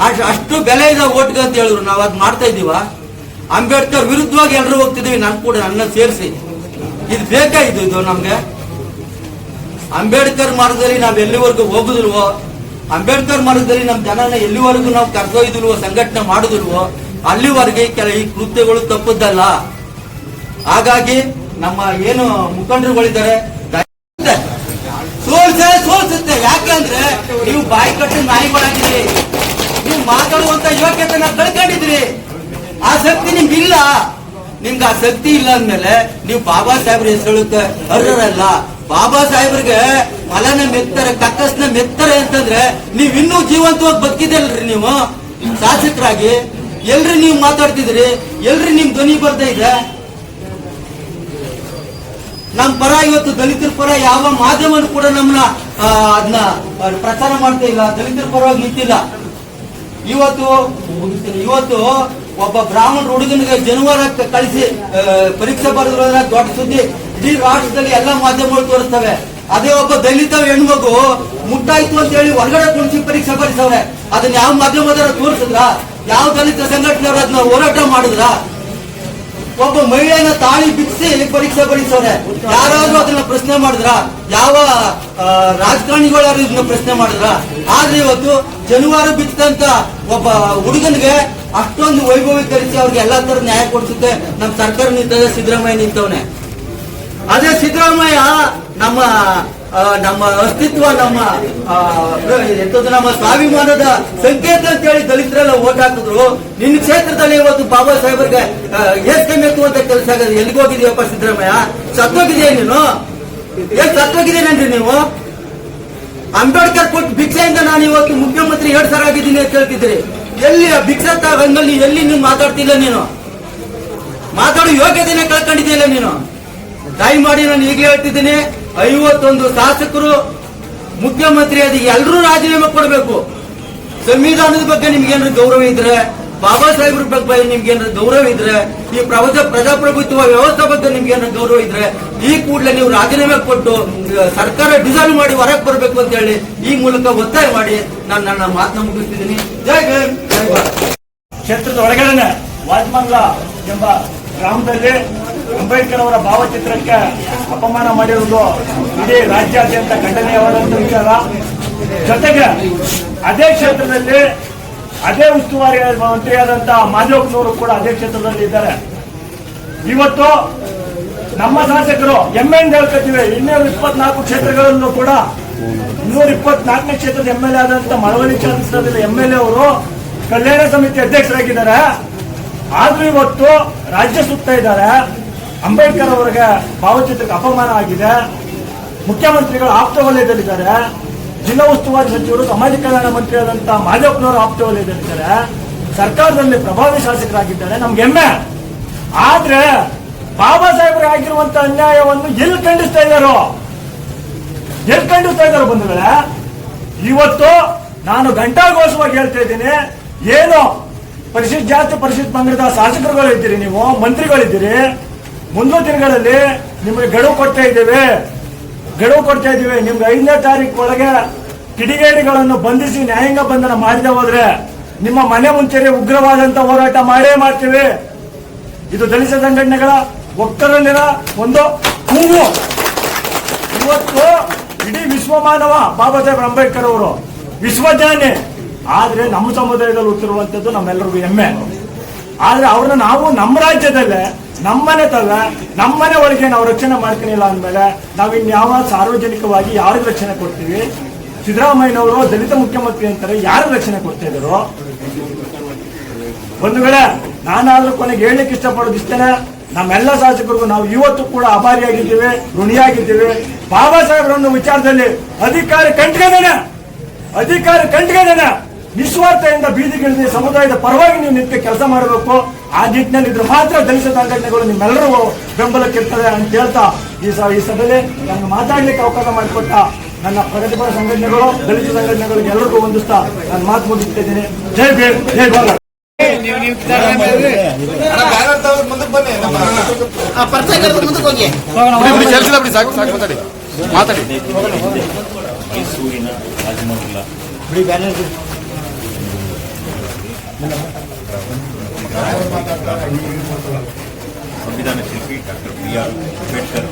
S6: ಅಷ್ಟ್- ಅಷ್ಟು ಬೆಲೆ ಇದೆ ಓಟ್ಗೆ ಅಂತ ಹೇಳಿದ್ರು. ನಾವ್ ಅದ್ ಮಾಡ್ತಾ ಇದೀವ ಅಂಬೇಡ್ಕರ್ ವಿರುದ್ಧವಾಗಿ ಎಲ್ಲರೂ ಹೋಗ್ತಿದೀವಿ. ನನ್ ಕೂಡ ನನ್ನ ಸೇರಿಸಿ. ಇದು ಬೇಕಾ ಇದು ಇದು ನಮ್ಗೆ? ಅಂಬೇಡ್ಕರ್ ಮಾರ್ಗದಲ್ಲಿ ನಾವ್ ಎಲ್ಲಿವರೆಗೂ ಹೋಗುದಿಲ್ವೋ, ಅಂಬೇಡ್ಕರ್ ಮಾರ್ಗದಲ್ಲಿ ನಮ್ ಜನನ ಎಲ್ಲಿವರೆಗೂ ನಾವು ಕರ್ದೊಯ್ದಿಲ್ವೋ, ಸಂಘಟನೆ ಮಾಡುದಿಲ್ವೋ, ಅಲ್ಲಿವರೆಗೆ ಕೆಲ ಈ ಕೃತ್ಯಗಳು ತಪ್ಪದ್ದಲ್ಲ ಹಾಗಾಗಿ ನಮ್ಮ ಏನು ಮುಖಂಡರುಗಳಿದ್ದಾರೆ ಸೋಲ್ಸೆ ಸೋಲ್ಸುತ್ತೆ. ಯಾಕಂದ್ರೆ ನೀವು ಬಾಯಿ ಕಟ್ಟು ನಾಯಿಗಳಾಗಿದ್ರಿ ನೀವು ಮಾತಾಡುವಂತ ನಾವು ಕಳ್ಕೊಂಡಿದ್ರಿ ಆ ಶಕ್ತಿ ನಿಮ್ಗಿಲ್ಲ. ನಿಮ್ಗೆ ಆ ಶಕ್ತಿ ಇಲ್ಲ ಅಂದ್ಮೇಲೆ ನೀವು ಬಾಬಾ ಸಾಹೇಬ್ರ ಹೇಳುತ್ತೆ, ಅರ್ಹರಲ್ಲ. ಬಾಬಾ ಸಾಹೇಬ್ರಿಗೆ ಫಲನ ಮೆತ್ತಾರೆ ಕಕ್ಕಸ್ನ ಮೆತ್ತಾರೆ ಅಂತಂದ್ರೆ ನೀವ್ ಇನ್ನೂ ಜೀವಂತವಾಗಿ ಬದುಕಿದಲ್ರಿ ನೀವು? ಶಾಸಕರಾಗಿ, ಎಲ್ರಿ ನೀವು ಮಾತಾಡ್ತಿದ್ರಿ ಎಲ್ರಿ ನಿಮ್ ಧ್ವನಿ ಬರ್ತಾ ಇದೆ? ನಮ್ ಪರ ಇವತ್ತು ದಲಿತರ ಪರ ಯಾವ ಮಾಧ್ಯಮನು ಕೂಡ ನಮ್ಮನ್ನ ಅದನ್ನ ಪ್ರಚಾರ ಮಾಡ್ತಾ ಇಲ್ಲ, ದಲಿತರ ಪರವಾಗಿ ನಿಂತಿಲ್ಲ. ಇವತ್ತು ಇವತ್ತು ಒಬ್ಬ ಬ್ರಾಹ್ಮಣ ಹುಡುಗನಿಗೆ ಜನವಾರ ಕಳಿಸಿ ಪರೀಕ್ಷೆ ಬರೆದ್ರ ದೊಡ್ಡ ಸುದ್ದಿ. ಇಡೀ ರಾಷ್ಟ್ರದಲ್ಲಿ ಎಲ್ಲ ಮಾಧ್ಯಮಗಳು ತೋರಿಸ್ತವೆ. ಅದೇ ಒಬ್ಬ ದಲಿತ ಹೆಣ್ಮಗು ಮುಟ್ಟಾಯ್ತು ಅಂತ ಹೇಳಿ ಹೊರಗಡೆ ಕುಣಿಸಿ ಪರೀಕ್ಷೆ ಬರೆಸವ್ರೆ ಅದನ್ನ ಯಾವ ಮಾಧ್ಯಮದರ ತೋರಿಸಿದ್ರ? ಯಾವ ದಲಿತ ಸಂಘಟನೆಯವರು ಅದನ್ನ ಹೋರಾಟ ಮಾಡಿದ್ರ? ಒಬ್ಬ ಮಹಿಳೆಯನ್ನ ತಾಳಿ ಬಿಡಿಸಿ ಪರೀಕ್ಷೆ ಬರೀಸವ್ರೆ. ಯಾರಾದ್ರೂ ಅದನ್ನ ಪ್ರಶ್ನೆ ಮಾಡಿದ್ರ? ಯಾವ ರಾಜಕಾರಣಿಗಳಾದ್ರೂ ರಾಜಕಾರಣಿಗಳು ಇದನ್ನ ಪ್ರಶ್ನೆ ಮಾಡಿದ್ರ? ಆದ್ರೆ ಇವತ್ತು ಜನಿವಾರ ಬಿತ್ತಂತ ಒಬ್ಬ ಹುಡುಗನಿಗೆ ಅಷ್ಟೊಂದು ವೈಭವೀಕರಿಸಿ ಅವ್ರಿಗೆ ಎಲ್ಲಾ ತರ ನ್ಯಾಯ ಕೊಡಿಸುತ್ತೆ. ನಮ್ಮ ಸರ್ಕಾರ ನಿಂತದೆ ಸಿದ್ದರಾಮಯ್ಯ ನಿಂತವನೆ. ಅದೇ ಸಿದ್ದರಾಮಯ್ಯ ನಮ್ಮ ನಮ್ಮ ಅಸ್ತಿತ್ವ, ನಮ್ಮ ನಮ್ಮ ಸ್ವಾಭಿಮಾನದ ಸಂಕೇತ ಅಂತ ಹೇಳಿ ದಲಿತರೆಲ್ಲ ಓಟ್ ಹಾಕಿದ್ರು. ನಿನ್ನ ಕ್ಷೇತ್ರದಲ್ಲಿ ಇವತ್ತು ಬಾಬಾ ಸಾಹೇಬರಿಗೆ ಏಸ್ಕಬೇಕು ಅಂತ ಕೆಲಸ ಆಗದೆ ಎಲ್ಲಿಗೆ ಹೋಗಿದೀಯಪ್ಪ ಸಿದ್ದರಾಮಯ್ಯ? ಸತ್ತೋಗಿದೆಯಾ ನೀನು? ಏನ್ ಸತ್ತೋಗಿದ್ದೀನೇನ್ರಿ ನೀವು? ಅಂಬೇಡ್ಕರ್ ಕೊಟ್ಟು ಭಿಕ್ಷೆಯಿಂದ ನಾನು ಇವತ್ತು ಮುಖ್ಯಮಂತ್ರಿ ಎರಡ್ ಸಾವಿರ ಆಗಿದ್ದೀನಿ ಅಂತ ಹೇಳ್ತಿದ್ರಿ ಎಲ್ಲಿ ಭಿಕ್ಷೆ ತಗೊಂಡಲ್ಲಿ ಎಲ್ಲಿ ನೀನು ಮಾತಾಡ್ತಿಲ್ಲ ನೀನು? ಮಾತಾಡೋ ಯೋಗ್ಯತೆನೆ ಕಳ್ಕೊಂಡಿದ್ದೀಯಲ್ಲ ನೀನು? ದಯಮಾಡಿ ನಾನು ಈಗಲೇ ಹೇಳ್ತಿದ್ದೀನಿ, ಐವತ್ತೊಂದು ಶಾಸಕರು, ಮುಖ್ಯಮಂತ್ರಿ ಅದಕ್ಕೆ ಎಲ್ಲರೂ ರಾಜೀನಾಮೆ ಕೊಡಬೇಕು. ಸಂವಿಧಾನದ ಬಗ್ಗೆ ನಿಮ್ಗೆ ಏನಾದ್ರು ಗೌರವ ಇದ್ರೆ, ಬಾಬಾ ಸಾಹೇಬ್ರ ಬಗ್ಗೆ ನಿಮ್ಗೆ ಏನಾದ್ರು ಗೌರವ ಇದ್ರೆ, ಈ ಪ್ರವಚ ಪ್ರಜಾಪ್ರಭುತ್ವ ವ್ಯವಸ್ಥೆ ಬಗ್ಗೆ ನಿಮ್ಗೆ ಏನಾದ್ರು ಗೌರವ ಇದ್ರೆ, ಈ ಕೂಡಲೇ ನೀವು ರಾಜೀನಾಮೆ ಕೊಟ್ಟು ಸರ್ಕಾರ ಡಿಸೈನ್ ಮಾಡಿ ಹೊರಗೆ ಬರಬೇಕು ಅಂತ ಹೇಳಿ ಈ ಮೂಲಕ ಒತ್ತಾಯ ಮಾಡಿ ನಾನು ನನ್ನ ಮಾತನ್ನ ಮುಗಿಸ್ತಿದ್ದೀನಿ. ಜೈ
S7: ಕ್ಷೇತ್ರದ ಒಳಗಡೆನೆ ವಾಜಮಂಗ್ಲ ಎಂಬ ಗ್ರಾಮದಲ್ಲಿ ಅಂಬೇಡ್ಕರ್ ಅವರ ಭಾವಚಿತ್ರಕ್ಕೆ ಅಪಮಾನ ಮಾಡಿರುವುದು ಇಡೀ ರಾಜ್ಯಾದ್ಯಂತ ಖಂಡನೀಯವಾದಂತ ವಿಚಾರ. ಜೊತೆಗೆ ಅದೇ ಕ್ಷೇತ್ರದಲ್ಲಿ ಅದೇ ಉಸ್ತುವಾರಿ ಮಂತ್ರಿಯಾದಂಥ ಮಾದೇವಪ್ಪನವರು ಕೂಡ ಅದೇ ಕ್ಷೇತ್ರದಲ್ಲಿ ಇದ್ದಾರೆ. ಇವತ್ತು ನಮ್ಮ ಶಾಸಕರು ಎಂ ಎನ್ ಹೇಳ್ಕೊತೀವಿ ಇನ್ನೂರ ಇಪ್ಪತ್ನಾಲ್ಕು ಕ್ಷೇತ್ರಗಳಲ್ಲೂ ಕೂಡ ಇನ್ನೂರ ಇಪ್ಪತ್ನಾಲ್ಕನೇ ಕ್ಷೇತ್ರದ ಎಂ ಎಲ್ ಎ ಆದಂತ ಮಳವಳ್ಳಿ ಕ್ಷೇತ್ರದಲ್ಲಿ ಎಂ ಎಲ್ ಎ ಅವರು ಕಲ್ಯಾಣ ಸಮಿತಿ ಅಧ್ಯಕ್ಷರಾಗಿದ್ದಾರೆ. ಆದ್ರೂ ಇವತ್ತು ರಾಜ್ಯ ಸುತ್ತ ಇದ್ದಾರೆ. ಅಂಬೇಡ್ಕರ್ ಅವರಿಗೆ ಭಾವಚಿತ್ರಕ್ಕೆ ಅಪಮಾನ ಆಗಿದೆ. ಮುಖ್ಯಮಂತ್ರಿಗಳು ಆಪ್ತ ವಲಯದಲ್ಲಿದ್ದಾರೆ ಜಿಲ್ಲಾ ಉಸ್ತುವಾರಿ ಸಚಿವರು ಸಮಾಜ ಕಲ್ಯಾಣ ಮಂತ್ರಿ ಆದಂತಹ ಮಾಧವಪ್ಪನವರು ಆಪ್ತ ವಲಯದಲ್ಲಿದ್ದಾರೆ ಸರ್ಕಾರದಲ್ಲಿ ಪ್ರಭಾವಿ ಶಾಸಕರಾಗಿದ್ದಾರೆ. ನಮ್ಗೆ ಹೆಮ್ಮೆ. ಆದ್ರೆ ಬಾಬಾ ಸಾಹೇಬ್ರಿಗೆ ಆಗಿರುವಂತ ಅನ್ಯಾಯವನ್ನು ಎಲ್ಲಿ ಖಂಡಿಸ್ತಾ ಇದ್ದಾರೋ? ಎಲ್ಲಿ ಖಂಡಿಸ್ತಾ ಇದ್ದಾರೋ ಬಂಧುಗಳೇ? ಇವತ್ತು ನಾನು ಘಂಟಾಘೋಷವಾಗಿ ಹೇಳ್ತಾ ಇದ್ದೀನಿ. ಏನು? ಪರಿಶಿಷ್ಟ ಜಾತಿ, ಪರಿಶಿಷ್ಟ ಪಂಗಡದ ಶಾಸಕರುಗಳು ಇದ್ದೀರಿ ನೀವು, ಮಂತ್ರಿಗಳಿದ್ದೀರಿ. ಮುಂದಿನ ದಿನಗಳಲ್ಲಿ ನಿಮಗೆ ಗಡುವು ಕೊಡ್ತಾ ಇದ್ದೇವೆ. ಗಡುವು ಕೊಡ್ತಾ ಇದ್ದೀವಿ. ನಿಮ್ಗೆ ಐದನೇ ತಾರೀಕು ಒಳಗೆ ಕಿಡಿಗೇಡಿಗಳನ್ನು ಬಂಧಿಸಿ ನ್ಯಾಯಾಂಗ ಬಂಧನ ಮಾಡಿದೆ ಹೋದ್ರೆ ನಿಮ್ಮ ಮನೆ ಮುಂಚೆ ಉಗ್ರವಾದಂತ ಹೋರಾಟ ಮಾಡೇ ಮಾಡ್ತೀವಿ. ಇದು ದಲಿತ ಸಂಘಟನೆಗಳ ಒಕ್ಕರಲ್ಲಿನ ಒಂದು ಕೂಗು ಇವತ್ತು ಇಡೀ ವಿಶ್ವಮಾನವ ಬಾಬಾ ಸಾಹೇಬ್ ಅಂಬೇಡ್ಕರ್ ಅವರು ವಿಶ್ವಜ್ಞಾನಿ ಆದ್ರೆ ನಮ್ಮ ಸಮುದಾಯದಲ್ಲಿ ಹುಟ್ಟಿರುವಂತದ್ದು ನಮ್ಮೆಲ್ಲರಿಗೂ ಹೆಮ್ಮೆ. ಆದ್ರೆ ಅವ್ರನ್ನ ನಾವು ನಮ್ಮ ರಾಜ್ಯದಲ್ಲೇ ನಮ್ಮನೆ ತಲ್ಲ, ನಮ್ಮನೆ ಒಳಗೆ ನಾವು ರಕ್ಷಣೆ ಮಾಡ್ಕೊಂಡಿಲ್ಲ ಅಂದ್ಮೇಲೆ ನಾವು ಇನ್ಯಾವ ಸಾರ್ವಜನಿಕವಾಗಿ ಯಾರಿಗೆ ರಕ್ಷಣೆ ಕೊಡ್ತೀವಿ? ಸಿದ್ದರಾಮಯ್ಯನವರು ದಲಿತ ಮುಖ್ಯಮಂತ್ರಿ ಅಂತಾರೆ ಯಾರು ರಕ್ಷಣೆ ಕೊಡ್ತಾ ಇದ್ರು ಒಂದು ವೇಳೆ ನಾನಾದ್ರೂ ಕೊನೆಗೆ ಹೇಳಲಿಕ್ಕೆ ಇಷ್ಟಪಡೋದು ಇಷ್ಟೇನೆ, ನಮ್ಮೆಲ್ಲ ಶಾಸಕರಿಗೂ ನಾವು ಇವತ್ತು ಕೂಡ ಅಭಾರಿಯಾಗಿದ್ದೇವೆ, ಋಣಿಯಾಗಿದ್ದೇವೆ. ಬಾಬಾ ಸಾಹೇಬ್ರನ್ನ ವಿಚಾರದಲ್ಲಿ ಅಧಿಕಾರ ಕಂಟ್ಕೊಂಡೇನೆ ಅಧಿಕಾರ ಕಂಟ್ಕೊಂಡೇನೆ ನಿಸ್ವಾರ್ಥದಿಂದ ಬೀದಿಗಿಳಿದ ಸಮುದಾಯದ ಪರವಾಗಿ ನೀವು ನಿಂತು ಕೆಲಸ ಮಾಡಬೇಕು. ಆ ನಿಟ್ಟಿನಲ್ಲಿ ಇದ್ರೆ ಮಾತ್ರ ದಲಿತ ಸಂಘಟನೆಗಳು ನಿಮ್ಮೆಲ್ಲರೂ ಬೆಂಬಲಕ್ಕಿರ್ತದೆ ಅಂತ ಹೇಳ್ತಾ ಈ ಸ ಈ ಸಭೆಯಲ್ಲಿ ನಾನು ಮಾತಾಡ್ಲಿಕ್ಕೆ ಅವಕಾಶ ಮಾಡಿಕೊಟ್ಟ ನನ್ನ ಪ್ರಗತಿಪರ ಸಂಘಟನೆಗಳು ದಲಿತ ಸಂಘಟನೆಗಳು ಎಲ್ಲರಿಗೂ ಹೊಂದಿಸ್ತಾ ನಾನು ಮಾತು ಮುಗಿಸ್ತಾ ಇದ್ದೀನಿ. ಜೈ ಬೇ ಜೈ ಭಾರತ್.
S3: ಮಾತಾಡಿ.
S8: ಮೈಸೂರಿನ ರಾಜಮಂಗಲ ಸಂವಿಧಾನ ಶಿಲ್ಪಿ ಡಾಕ್ಟರ್ ಬಿ ಆರ್ ಅಂಬೇಡ್ಕರ್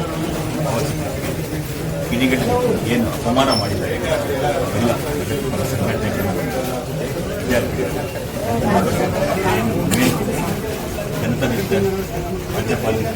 S8: ಕಿಡಿಗೇಡಿ ಏನು ಅಪಮಾನ ಮಾಡಿದ್ದಾರೆ ಎಲ್ಲ ಸಂಘಟನೆಗಳು ರಾಜ್ಯಪಾಲರಿಗೆ